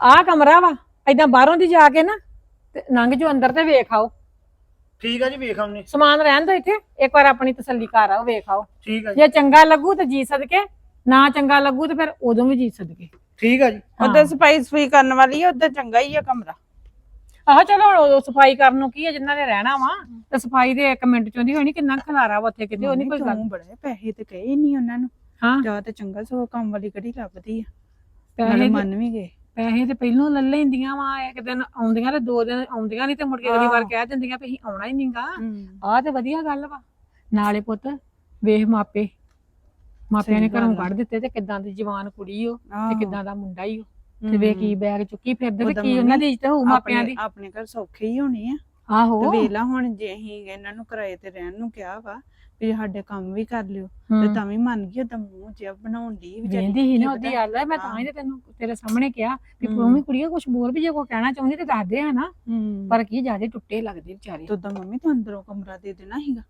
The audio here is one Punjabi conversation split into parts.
ਆਹ ਕਮਰਾ ਵਾ ਏਦਾਂ ਬਾਹਰੋਂ ਦੀ ਜਾ ਕੇ ਨਾ ਤੇ ਲੰਘ ਜੋ ਅੰਦਰ ਤੇ ਵੇਖ ਆਓ। ਠੀਕ ਆ ਜੀ ਵੇਖ ਆਉਨੇ ਸਮਾਨ ਰਹਿਣ ਦੋ ਇੱਥੇ ਇੱਕ ਵਾਰ ਆਪਣੀ ਤਸੱਲੀ ਕਰ ਆਓ ਵੇਖ ਆਓ। ਠੀਕ ਆ ਜੀ। ਜੇ ਚੰਗਾ ਲੱਗੂ ਤੇ ਜੀ ਸਦਕੇ ਨਾ ਚੰਗਾ ਲੱਗੂ ਤੇ ਫਿਰ ਉਦੋਂ ਵੀ ਜੀ ਸਦਕੇ। ਠੀਕ ਆ ਜੀ। ਉਧਰ ਸਫ਼ਾਈ ਸਫ਼ਾਈ ਕਰਨ ਵਾਲੀ ਆ ਉਧਰ ਚੰਗਾ ਹੀ ਆ ਕਮਰਾ। ਆਹੋ ਚਲੋ ਹੁਣ ਉਦੋਂ ਸਫ਼ਾਈ ਕਰਨ ਨੂੰ ਕੀ ਹੈ ਜਿੰਨਾਂ ਨੇ ਰਹਿਣਾ ਵਾ ਤੇ ਸਫ਼ਾਈ ਦੇ 1 ਮਿੰਟ ਚੋਂ ਦੀ ਹੋਣੀ ਕਿੰਨਾ ਖਲਾਰਾ ਵਾ ਉੱਥੇ ਕਿਤੇ ਉਹ ਨਹੀਂ ਕੋਈ ਗੱਲ। ਬੜੇ ਪੈਸੇ ਤੇ ਕਹੇ ਨਹੀਂ ਉਹਨਾਂ ਨੂੰ। ਹਾਂ। ਜਾਂ ਤੇ ਚੰਗਾ ਸੋ ਕੰਮ ਵਾਲੀ ਕਿਹੜੀ ਲੱਭਦੀ ਆ। ਪੈਸੇ ਮੰਨ ਵੀ ਗਏ। ਪੈਸੇ ਤੇ ਪਹਿਲੋਂ ਲੈ ਲੈਂਦੀਆਂ ਵਾ ਇੱਕ ਦਿਨ ਆਉਂਦੀਆਂ ਤੇ ਦੋ ਦਿਨ ਆਉਂਦੀਆਂ ਨਹੀਂ ਤੇ ਮੁੜ ਕੇ ਅਗਲੀ ਵਾਰ। ਕਹਿ ਦਿੰਦੀਆਂ ਵੀ ਅਸੀਂ ਆਉਣਾ ਹੀ ਨਹੀਂਗਾ ਹੂੰ। ਆਹ ਤੇ ਵਧੀਆ ਗੱਲ ਵਾ। ਨਾਲੇ ਪੁੱਤ ਵੇਖ ਮਾਪੇ। ਮਾਪਿਆਂ ਨੇ ਘਰੋਂ। ਕੱਢ ਦਿੱਤੇ ਤੇ ਕਿੱਦਾਂ ਦੀ ਜਵਾਨ ਕੁੜੀ ਓ ਤੇ। ਕਿੱਦਾਂ ਦਾ ਮੁੰਡਾ ਈ ਓ। ਤੇ ਵੇਖ ਕੀ ਬੈਗ ਚੁੱਕੀ ਫਿਰਦੇ ਤੇ ਕੀ ਉਹਨਾਂ ਦੀ ਇੱਜ਼ਤ ਹੋਊ ਮਾਪਿਆਂ ਦੀ। ਆਪਣੇ ਘਰ ਸੌਖੇ ਹੀ ਹੋਣੇ ਆ। ਤੇ ਆਹੋ ਵੇਲਾ ਹੁਣ ਜੇ ਅਸੀਂ ਇਹਨਾਂ ਨੂੰ ਕਿਰਾਏ ਤੇ ਰਹਿਣ ਨੂੰ ਕਿਹਾ ਵਾ ਵੀ ਸਾਡੇ ਕੰਮ ਵੀ ਕਰ ਲਿਓ ਤੇ ਹੂੰ। ਤਾਂ ਵੀ ਮੰਨ ਗਈ ਉਹਦਾ ਮੂੰਹ ਜਿਹਾ ਬਣਾਉਣ ਦੀ ਵੇਂਦੀ ਸੀ ਨਾ ਉਹਦੀ ਗੱਲ ਮੈਂ ਤਾਂ ਹੀ ਤੇ ਤੈਨੂੰ ਤੇਰੇ ਸਾਹਮਣੇ ਕਿਹਾ ਹੂੰ। ਤੂੰ ਵੀ ਕੁੜੀਏ ਕੁਝ ਬੋਲ ਵੀ ਜੇ ਕੋਈ ਕਹਿਣਾ ਚਾਹੁੰਦੀ ਤੇ ਦੱਸ ਦੇ ਹਨਾ। ਹੂੰ ਪਰ ਕੀ ਜਿਆਦੇ ਟੁੱਟੇ ਲੱਗਦੇ ਵਿਚਾਰੇ। ਤੂੰ ਤਾਂ ਮੰਮੀ ਤੂੰ ਅੰਦਰੋਂ ਕਮਰਾ ਦੇ ਦੇਣਾ ਸੀਗਾ।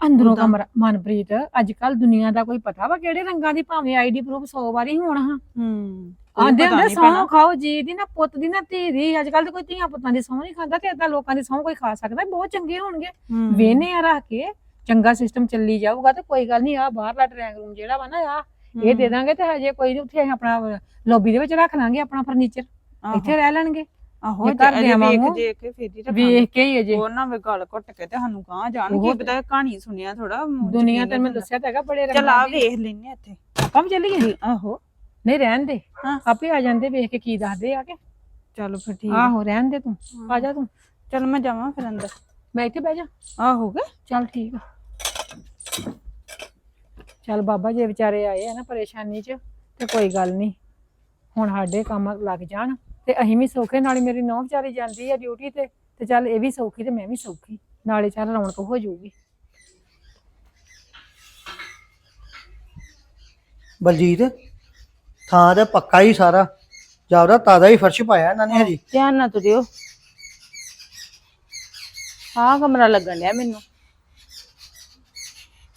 ਅੰਦਰੋਂ। ਕਮਰਾ। ਮਨਪ੍ਰੀਤ ਅੱਜ ਕੱਲ ਦੁਨੀਆ ਦਾ ਕੋਈ ਪਤਾ ਵਾ ਕਿਹੜੇ ਰੰਗਾਂ ਦੀ ਭਾਵੇਂ ਆਈਡੀ ਪ੍ਰੂਫ 100 ਵਾਰੀ ਹੋਣ ਹਾਂ। ਹੂੰ ਆਂਦੇ ਹੁੰਦੇ ਸਹੁੰ ਖਾਓ ਜੀ ਦੀ ਨਾ ਪੁੱਤ ਦੀ ਨਾ ਧੀ ਦੀ। ਅੱਜ ਕੱਲ ਤੇ ਕੋਈ ਧੀਆਂ ਪੁੱਤਾਂ ਦੀ ਸਹੁੰ ਨਹੀਂ ਖਾਂਦਾ ਤੇ ਏਦਾਂ ਲੋਕਾਂ ਦੀ ਸਹੁੰ ਕੋਈ ਖਾ ਸਕਦਾ ਬਹੁਤ ਚੰਗੇ ਹੋਣਗੇ। ਵੇਨੇ ਆ ਰੱਖ ਕੇ ਚੰਗਾ ਸਿਸਟਮ ਚੱਲੀ ਜਾਊਗਾ ਤੇ ਕੋਈ ਗੱਲ ਨਹੀਂ ਆ ਬਾਹਰਲਾ ਡਰਾਇੰਗ ਰੂਮ ਜਿਹੜਾ ਵਾ ਨਾ ਆ ਇਹ ਦੇ ਦਾਂਗੇ ਤੇ ਹਜੇ ਕੋਈ ਨੀ ਉੱਥੇ ਅਸੀਂ ਆਪਣਾ ਲੌਬੀ ਦੇ ਵਿੱਚ ਰੱਖ ਲਾਂਗੇ ਆਪਣਾ ਫਰਨੀਚਰ ਇੱਥੇ ਰਹਿ ਲੈਣਗੇ। ਆਹੋ ਘਰ ਦੇ ਵਾਂਗੂ ਕੇ ਫੇਰ ਹੀ ਰੱਖਾਂਗੇ। ਵੇਖ ਕੇ ਹੀ ਅਜੇ। ਉਹ ਨਾ ਵੇ ਗੱਲ ਘੁੱਟ ਕੇ ਤੇ ਸਾਨੂੰ ਗਾਂ ਜਾਣ ਕੀ ਪਤਾ ਕਹਾਣੀ ਸੁਣਿਆ ਥੋੜਾ ਦੁਨੀਆ ਤੇ ਮੈਂ ਦੱਸਿਆ ਤਾਂ ਹੈਗਾ ਬੜੇ ਚਲ ਰੰਗਾਂ ਆ ਦੀ। ਵੇਖ ਲੈਨੇ ਇੱਥੇ। ਆਪਾਂ ਵੀ ਚੱਲੀਏ ਆਹੋ। ਨਹੀਂ ਰਹਿਣ ਦੇ। ਆਪੇ ਆ ਜਾਂਦੇ ਵੇਖ ਕੇ ਕੀ ਦੱਸਦੇ ਆ ਕੇ। ਚਲ ਫਿਰ ਠੀਕ ਆਹੋ ਰਹਿਣ ਦੇ ਤੂੰ ਆ ਜਾ ਤੂੰ। ਚਲ ਮੈਂ ਜਾਵਾਂ ਫਿਰ ਅੰਦਰ। ਮੈਂ ਇੱਥੇ ਬਹਿ ਜਾ। ਆਹੋ ਗੇ ਚੱਲ ਠੀਕ ਆ। ਚੱਲ ਬਾਬਾ ਜੇ ਵਿਚਾਰੇ ਆਏ ਆ ਨਾ ਪਰੇਸ਼ਾਨੀ 'ਚ ਤੇ ਕੋਈ ਗੱਲ ਨਹੀਂ। ਹੁਣ ਸਾਡੇ ਕੰਮ ਲੱਗ ਜਾਣ ਤੇ ਅਸੀਂ ਵੀ ਸੌਖੇ ਨਾਲੇ ਮੇਰੀ ਨੌਂ ਵਿਚਾਰੀ ਜਾਂਦੀ ਆ ਡਿਊਟੀ ਤੇ ਤੇ ਚੱਲ ਇਹ ਵੀ ਸੌਖੀ ਤੇ ਮੈਂ ਵੀ ਸੌਖੀ। ਨਾਲੇ ਚੱਲ ਰੌਣਕ ਹੋ ਜਾਊਗੀ। ਬਲਜੀਤ ਥਾਂ ਤੇ ਪੱਕਾ ਹੀ ਸਾਰਾ। ਜਾਵਦਾ ਤਾਜ਼ਾ ਹੀ ਫਰਸ਼ ਪਾਇਆ ਇਹਨਾਂ ਨੇ ਹਜੀ। ਧਿਆਨ ਨਾਲ ਤੁਰਿਓ। ਹਾਂ ਕਮਰਾ ਲੱਗਣ ਲਿਆ ਮੈਨੂੰ।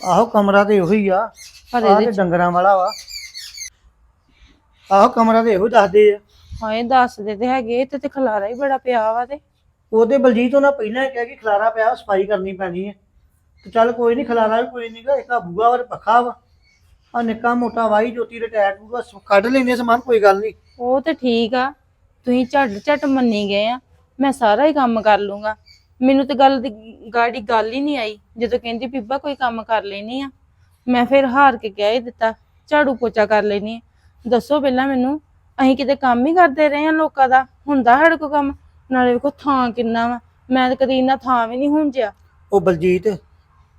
ਆਹੋ ਕਮਰਾ ਤੇ ਉਹੀ ਆ। ਪਰ ਆਹ ਤੇ ਡੰਗਰਾਂ ਵਾਲਾ ਵਾ। ਆਹੋ ਕਮਰਾ ਤੇ ਇਹੋ ਦੱਸਦੇ ਆ। ਹਾਂ ਇਹ ਦੱਸਦੇ ਤੇ ਹੈਗੇ ਇੱਥੇ ਤੇ ਖਲਾਰਾ ਹੀ ਬੜਾ ਪਿਆ ਵਾ ਤੇ। ਉਹਦੇ ਬਲਜੀਤ ਉਹਨਾਂ ਪਹਿਲਾਂ ਹੀ ਕਿਹਾ ਕਿ ਖਲਾਰਾ ਪਿਆ ਸਫ਼ਾਈ ਕਰਨੀ ਪੈਣੀ ਹੈ ਤੇ ਚੱਲ ਕੋਈ ਨਹੀਂ ਖਲਾਰਾ ਵੀ ਕੋਈ ਨਹੀਂਗਾ ਇੱਕ ਆ ਬੂਆ ਵਾ ਤੇ ਪੱਖਾ ਵਾ। ਆ ਨਿੱਕਾ ਮੋਟਾ ਵਾਈ ਜੋਤੀ ਟੈਟ ਬੂਆ ਕੱਢ ਲੈਨੇ ਸਮਾਨ ਕੋਈ ਗੱਲ ਨਹੀਂ ਉਹ ਤੇ ਠੀਕ ਆ ਤੁਸੀਂ ਝੱਟ ਝੱਟ ਮੰਨੀ ਗਏ ਆ ਮੈਂ ਸਾਰਾ ਹੀ ਕੰਮ ਕਰ ਲੂੰਗਾ। ਮੈਨੂੰ ਤੇ ਗੱਲ ਦੀ ਗਾੜੀ ਗੱਲ ਹੀ ਨਹੀਂ ਆਈ, ਜਦੋਂ ਕਹਿੰਦੀ ਬੀਬਾ ਕੋਈ ਕੰਮ ਕਰ ਲੈਣੀ ਆ। ਮੈਂ ਫਿਰ ਹਾਰ ਕੇ ਕਹਿ ਹੀ ਦਿੱਤਾ, ਝਾੜੂ ਪੋਚਾ ਕਰ ਲੈਣੀ ਦੱਸੋ ਪਹਿਲਾਂ ਮੈਨੂੰ, ਅਸੀਂ ਕਿਤੇ ਕੰਮ ਹੀ ਕਰਦੇ ਰਹੇ ਆ ਲੋਕਾਂ ਦਾ, ਹੁੰਦਾ ਸਾਡੇ ਕੋਲ ਕੰਮ? ਨਾਲੇ ਵੇਖੋ ਥਾਂ ਕਿੰਨਾ ਵਾ, ਮੈਂ ਤਾਂ ਕਦੀ ਇੰਨਾ ਥਾਂ ਵੀ ਨਹੀਂ ਹੁੰਜਿਆ। ਉਹ ਬਲਜੀਤ,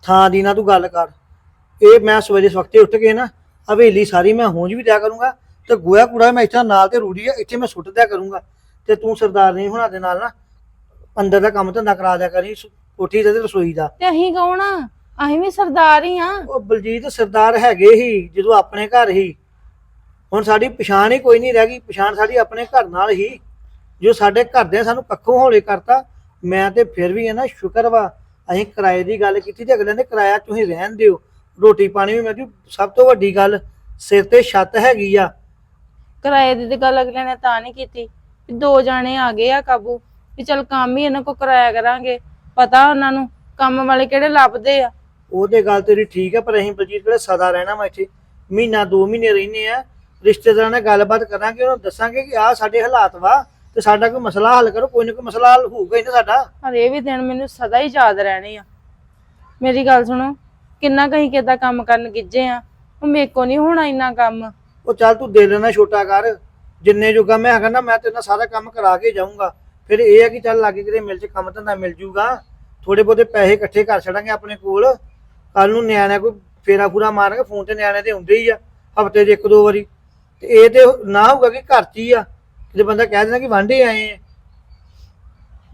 ਥਾਂ ਦੀ ਨਾ ਤੂੰ ਗੱਲ ਕਰ। ਇਹ ਮੈਂ ਸਵੇਰੇ ਸਵਖਤੇ ਉੱਠ ਕੇ ਨਾ, ਹਵੇਲੀ ਸਾਰੀ ਮੈਂ ਹੋਂਜ ਵੀ ਦਿਆ ਕਰੂੰਗਾ, ਤੇ ਗੋਇਆ ਕੂੜਾ ਮੈਂ ਇੱਥੇ ਨਾਲ ਤੇ ਰੂੜੀ ਆ, ਇੱਥੇ ਮੈਂ ਸੁੱਟ ਦਿਆ ਕਰੂੰਗਾ। ਤੇ ਤੂੰ ਸਰਦਾਰ ਨਹੀਂ ਹੁਣਾਂ ਦੇ ਨਾਲ ਨਾ ਅੰਦਰ ਦਾ ਕੰਮ ਧੰਦਾ ਕਰਾ ਦਿਆ ਕਰੀ ਸ- ਕੋਠੀ ਦਾ ਤੇ ਰਸੋਈ ਦਾ। ਤੇ ਅਸੀਂ ਕੌਣ ਆ? ਅਸੀਂ ਵੀ ਸਰਦਾਰ ਹੀ ਆ। ਉਹ ਬਲਜੀਤ ਸਰਦਾਰ ਹੈਗੇ ਹੀ ਜਦੋਂ ਆਪਣੇ ਘਰ ਹੀ। ਹੁਣ ਸਾਡੀ ਪਛਾਣ ਹੀ ਕੋਈ ਨਹੀਂ ਰਹਿ ਗਈ ਪਛਾਣ ਸਾਡੀ ਆਪਣੇ ਘਰ ਨਾਲ ਹੀ। ਜੋ ਸਾਡੇ ਘਰਦਿਆਂ ਸਾਨੂੰ ਕੱਖੋਂ ਹੌਲੇ ਕਰਤਾ ਮੈਂ ਤੇ ਫਿਰ ਵੀ ਹੈ ਨਾ ਸ਼ੁਕਰ ਵਾ। ਅਸੀਂ ਕਿਰਾਏ ਦੀ ਗੱਲ ਕੀਤੀ ਤੇ ਅਗਲੇ ਨੇ ਕਿਰਾਇਆ ਤੁਸੀਂ ਰਹਿਣ ਦਿਓ। ਰੋਟੀ ਪਾਣੀ ਵੀ ਮੈਂ ਜੀ ਸਭ ਤੋਂ ਵੱਡੀ ਗੱਲ ਸਿਰ ਤੇ ਛੱਤ ਹੈਗੀ ਆ। ਕਿਰਾਏ ਦੀ ਤੇ ਗੱਲ ਅਗਲੇ ਨੇ ਤਾਂ ਨਹੀਂ ਕੀਤੀ। ਵੀ ਦੋ ਜਾਣੇ ਆ ਗਏ ਆ ਕਾਬੂ। ਵੀ ਚਲ ਕੰਮ ਹੀ ਇਹਨਾਂ ਕੋ ਕਰਾਇਆ ਕਰਾਂਗੇ ਪਤਾ ਉਹਨਾਂ ਨੂੰ ਕੰਮ ਵਾਲੇ ਕਿਹੜੇ ਲੱਭਦੇ ਆ। ਉਹਦੇ ਗੱਲ ਤੇਰੀ ਠੀਕ ਆ ਪਰ ਅਸੀਂ ਬਲਜੀਤ ਕਿਹੜਾ ਸਦਾ ਰਹਿਣਾ ਵਾ ਇੱਥੇ। ਮਹੀਨਾ ਦੋ ਮਹੀਨੇ ਰਹਿੰਦੇ ਆ। ਰਿਸ਼ਤੇਦਾਰਾਂ ਨਾਲ ਗੱਲਬਾਤ ਕਰਾਂਗੇ ਉਹਨਾਂ ਨੂੰ ਦੱਸਾਂਗੇ ਕਿ ਆਹ ਸਾਡੇ ਹਾਲਾਤ ਵਾ ਤੇ ਸਾਡਾ ਕੋਈ ਮਸਲਾ ਹੱਲ ਕਰੋ ਕੋਈ ਨਾ ਕੋਈ ਮਸਲਾ ਹੱਲ ਹੋਊਗਾ ਹੀ ਨਾ ਸਾਡਾ। ਪਰ ਇਹ ਵੀ ਦਿਨ ਮੈਨੂੰ ਸਦਾ ਹੀ ਯਾਦ ਰਹਿਣੇ ਆ। ਮੇਰੀ ਗੱਲ ਸੁਣੋ ਕਿੰਨਾ ਕਹੀਂ ਕਿਦਾਂ ਕੰਮ ਕਰਨ ਗਿੱਜੇ ਆ। ਉਹ ਮੇਰੇ ਕੋ ਨਹੀਂ ਹੋਣਾ ਇੰਨਾ ਕੰਮ। ਉਹ ਚੱਲ ਤੂੰ ਦਿਲ ਨਾ ਛੋਟਾ ਕਰ। ਜਿੰਨੇ ਜੋਗਾ ਮੈਂ ਹੈਗਾ ਨਾ ਮੈਂ ਤੇਰੇ ਨਾਲ ਸਾਰਾ ਕੰਮ ਕਰਾ ਕੇ ਜਾਊਂਗਾ। ਫਿਰ ਇਹ ਹੈ ਕਿ ਚੱਲ ਲਾਗੇ ਕਿਤੇ ਮਿਲ ਚ ਕੰਮ ਧੰਦਾ ਮਿਲ ਜੂਗਾ। ਥੋੜੇ ਬਹੁਤੇ ਪੈਸੇ ਇਕੱਠੇ ਕਰ ਛੜਾਂਗੇ ਆਪਣੇ ਕੋਲ। ਕੱਲ ਨੂੰ ਨਿਆਣਿਆਂ ਕੋਈ ਫੇਰਾ ਫੂਰਾ ਮਾਰਾਂਗੇ ਫੋਨ ਤੇ ਨਿਆਣੇ ਤੇ ਹੁੰਦੇ ਹੀ ਆ ਹਫ਼ਤੇ 'ਚ ਇੱਕ ਦੋ ਵਾਰੀ। ਤੇ ਇਹ ਤੇ ਨਾ ਹੋਊਗਾ ਕਿ ਘਰ 'ਚ ਹੀ ਆ। ਜੇ ਬੰਦਾ ਕਹਿ ਦੇਣਾ ਕਿ ਵਾਂਢੇ ਆਏ ਆ।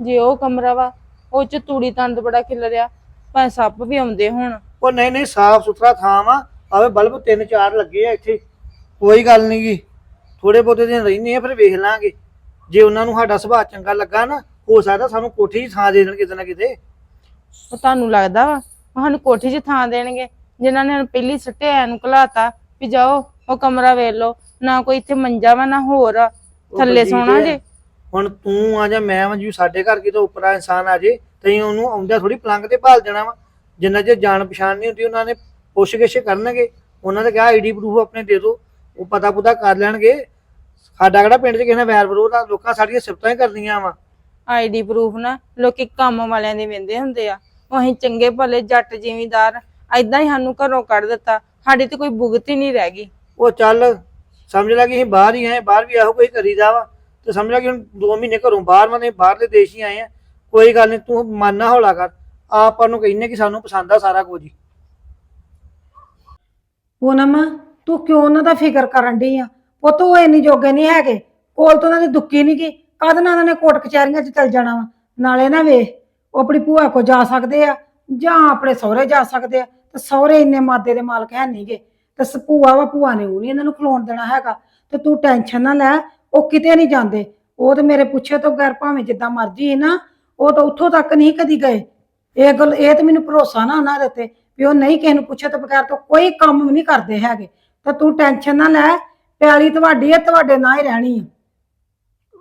ਜੇ ਉਹ ਕਮਰਾ ਵਾ ਉਹ ਚ ਤੂੜੀ ਤੰਦ ਬੜਾ ਖਿਲਰਿਆ ਭਾਵੇਂ ਸੱਪ ਵੀ ਆਉਂਦੇ ਹੁਣ। ਉਹ ਨਹੀਂ ਨਹੀਂ ਸਾਫ਼ ਸੁਥਰਾ ਥਾਂ ਵਾ। ਆਵੇ ਬਲਬ ਤਿੰਨ ਚਾਰ ਲੱਗੇ ਆ ਇੱਥੇ। ਕੋਈ ਗੱਲ ਨਹੀਂ ਗੀ ਥੋੜੇ ਬਹੁਤੇ ਦਿਨ ਰਹਿੰਦੇ ਆ ਫਿਰ ਵੇਖ ਲਾਂਗੇ। ਜੇ ਉਹਨਾਂ ਨੂੰ ਸਾਡਾ ਸੁਭਾਅ ਚੰਗਾ ਲੱਗਾ ਨਾ ਹੋ ਸਕਦਾ ਸਾਨੂੰ ਕੋਠੀ 'ਚ ਥਾਂ ਦੇ ਦੇਣ ਕਿਤੇ ਨਾ ਕਿਤੇ ਉਹ ਤੁਹਾਨੂੰ ਲੱਗਦਾ ਵਾ ਉਹ ਸਾਨੂੰ ਕੋਠੀ 'ਚ ਥਾਂ ਦੇਣਗੇ ਜਿਨ੍ਹਾਂ ਨੇ ਸਾਨੂੰ ਪਹਿਲੀ ਸੱਟੇ ਐ ਨੂੰ ਘਲਾਤਾ ਵੀ ਜਾਓ ਉਹ ਕਮਰਾ ਵੇਖ ਲਓ ਨਾ ਕੋਈ ਇੱਥੇ ਮੰਜਾ ਵਾ ਨਾ ਹੋਰ ਆ। ਉਹ ਥੱਲੇ ਬਲਜੀਤ ਸੋਣਾ। ਜੇ ਹੁਣ ਤੂੰ ਆ ਜਾ ਮੈਂ ਵਾਂ ਜੀ ਸਾਡੇ ਘਰ ਕਿਤੋਂ ਉੱਪਰਾ ਇਨਸਾਨ ਆ ਜੇ ਤੈਨੂੰ ਉਹਨੂੰ ਆਉਂਦਿਆਂ ਥੋੜੀ ਪਲੰਗ ਤੇ ਭਾਲ ਦੇਣਾ ਵਾ ਜਿੰਨਾ ਚਿਰ ਜਾਣ ਪਛਾਣ ਨਹੀਂ ਹੁੰਦੀ ਉਹਨਾਂ ਨੇ ਪੁੱਛ ਗਿੱਛ ਕਰਨਗੇ ਉਹਨਾਂ ਨੇ ਕਿਹਾ ਆਈਡੀ ਪ੍ਰੂਫ ਆਪਣੇ ਦੇ ਦਿਓ ਉਹ ਪਤਾ ਪੁਤਾ ਕਰ ਲੈਣਗੇ ਸਾਡਾ ਕਿਹੜਾ ਪਿੰਡ 'ਚ ਕਿਸੇ ਨਾਲ ਵੈਰ ਵਿਰੋਧ ਆ? ਲੋਕਾਂ ਸਾਡੀਆਂ ਸਿਫਤਾਂ ਹੀ ਕਰਦੀਆਂ ਵਾ। ਆਈਡੀ ਪ੍ਰੂਫ ਨਾ ਲੋਕੀ ਕੰਮ ਵਾਲਿਆਂ ਦੇ ਵੰਦੇ ਹੁੰਦੇ ਆ। ਉਹ ਅਸੀਂ ਚੰਗੇ ਭਲੇ ਜੱਟ ਜ਼ਿਮੀਂਦਾਰ ਐਦਾਂ ਹੀ ਸਾਨੂੰ ਘਰੋਂ ਕੱਢ ਦਿੱਤਾ। ਸਾਡੀ ਤੇ ਕੋਈ ਭੁਗਤ ਹੀ ਨਹੀਂ ਰਹਿ ਗਈ। ਉਹ ਚੱਲ ਸਮਝ ਲੈ ਕਿ ਅਸੀਂ ਬਾਹਰ ਹੀ ਆਏ ਬਾਹਰ ਵੀ ਇਹੋ ਕੋਈ ਕਰੀਦਾ ਵਾ। ਤੇ ਸਮਝ ਲੈ ਕਿ ਹੁਣ 2 ਮਹੀਨੇ ਘਰੋਂ ਬਾਹਰ ਮਾਨੇ ਬਾਹਰਲੇ ਦੇਸ਼ ਹੀ ਆਏ ਆ। ਕੋਈ ਗੱਲ ਨਹੀਂ ਤੂੰ ਮਨ ਨਾ ਹੌਲਾ ਕਰ। ਆਪਾਂ ਨੂੰ ਕਹਿੰਨੇ ਕਿ ਸਾਨੂੰ ਪਸੰਦ ਆ ਸਾਰਾ ਕੁਝ ਹੀ। ਪੂਨਮ ਤੂੰ ਕਿਉਂ ਉਹਨਾਂ ਦਾ ਫਿਕਰ ਕਰਨ ਡਈ ਆ? ਉਹ ਤੋਂ ਇੰਨੀ ਜੋਗੇ ਨਹੀਂ ਹੈਗੇ। ਕੋਲ ਤੋਂ ਉਹਨਾਂ ਦੀ ਦੁੱਕੀ ਨਹੀਂ ਗਈ ਕਦ ਨਾ ਉਹਨਾਂ ਨੇ ਕੋਟ ਕਚਹਿਰੀਆਂ 'ਚ ਚੱਲ ਜਾਣਾ ਵਾ? ਨਾਲੇ ਨਾ ਵੇਖ, ਉਹ ਆਪਣੀ ਭੂਆ ਕੋ ਜਾ ਸਕਦੇ ਆ ਜਾਂ ਆਪਣੇ ਸਹੁਰੇ ਜਾ ਸਕਦੇ ਆ। ਤੇ ਸਹੁਰੇ ਇੰਨੇ ਮਾਦੇ ਦੇ ਮਾਲਕ ਹੈ ਨਹੀਂਗੇ ਤੇ ਸ- ਭੂਆ ਵਾ, ਭੂਆ ਨੇ ਉਹ ਨਹੀਂ ਇਹਨਾਂ ਨੂੰ ਖਲੋਣ ਦੇਣਾ ਹੈਗਾ। ਤੇ ਤੂੰ ਟੈਨਸ਼ਨ ਨਾ ਲੈ, ਉਹ ਕਿਤੇ ਨਹੀਂ ਜਾਂਦੇ। ਉਹ ਤੇ ਮੇਰੇ ਪੁੱਛੇ ਤੋਂ ਬਗੈਰ ਭਾਵੇਂ ਜਿੱਦਾਂ ਮਰਜ਼ੀ ਹੈ ਨਾ, ਉਹ ਤਾਂ ਉੱਥੋਂ ਤੱਕ ਨਹੀਂ ਕਦੀ ਗਏ। ਇਹ ਗੱਲ, ਇਹ ਤੇ ਮੈਨੂੰ ਭਰੋਸਾ ਨਾ ਉਹਨਾਂ ਦੇ ਤੇ ਵੀ ਉਹ ਨਹੀਂ ਕਿਸੇ ਨੂੰ ਪੁੱਛੇ ਤੋਂ ਬਗੈਰ ਤੋਂ ਕੋਈ ਕੰਮ ਵੀ ਨਹੀਂ ਕਰਦੇ ਹੈਗੇ। ਤਾਂ ਤੂੰ ਟੈਨਸ਼ਨ ਨਾ ਲੈ ਪਿਆਲੀ ਤੁਹਾਡੀ ਹੈ ਤੁਹਾਡੇ ਨਾਲ ਹੀ ਰਹਿਣੀ ਹੈ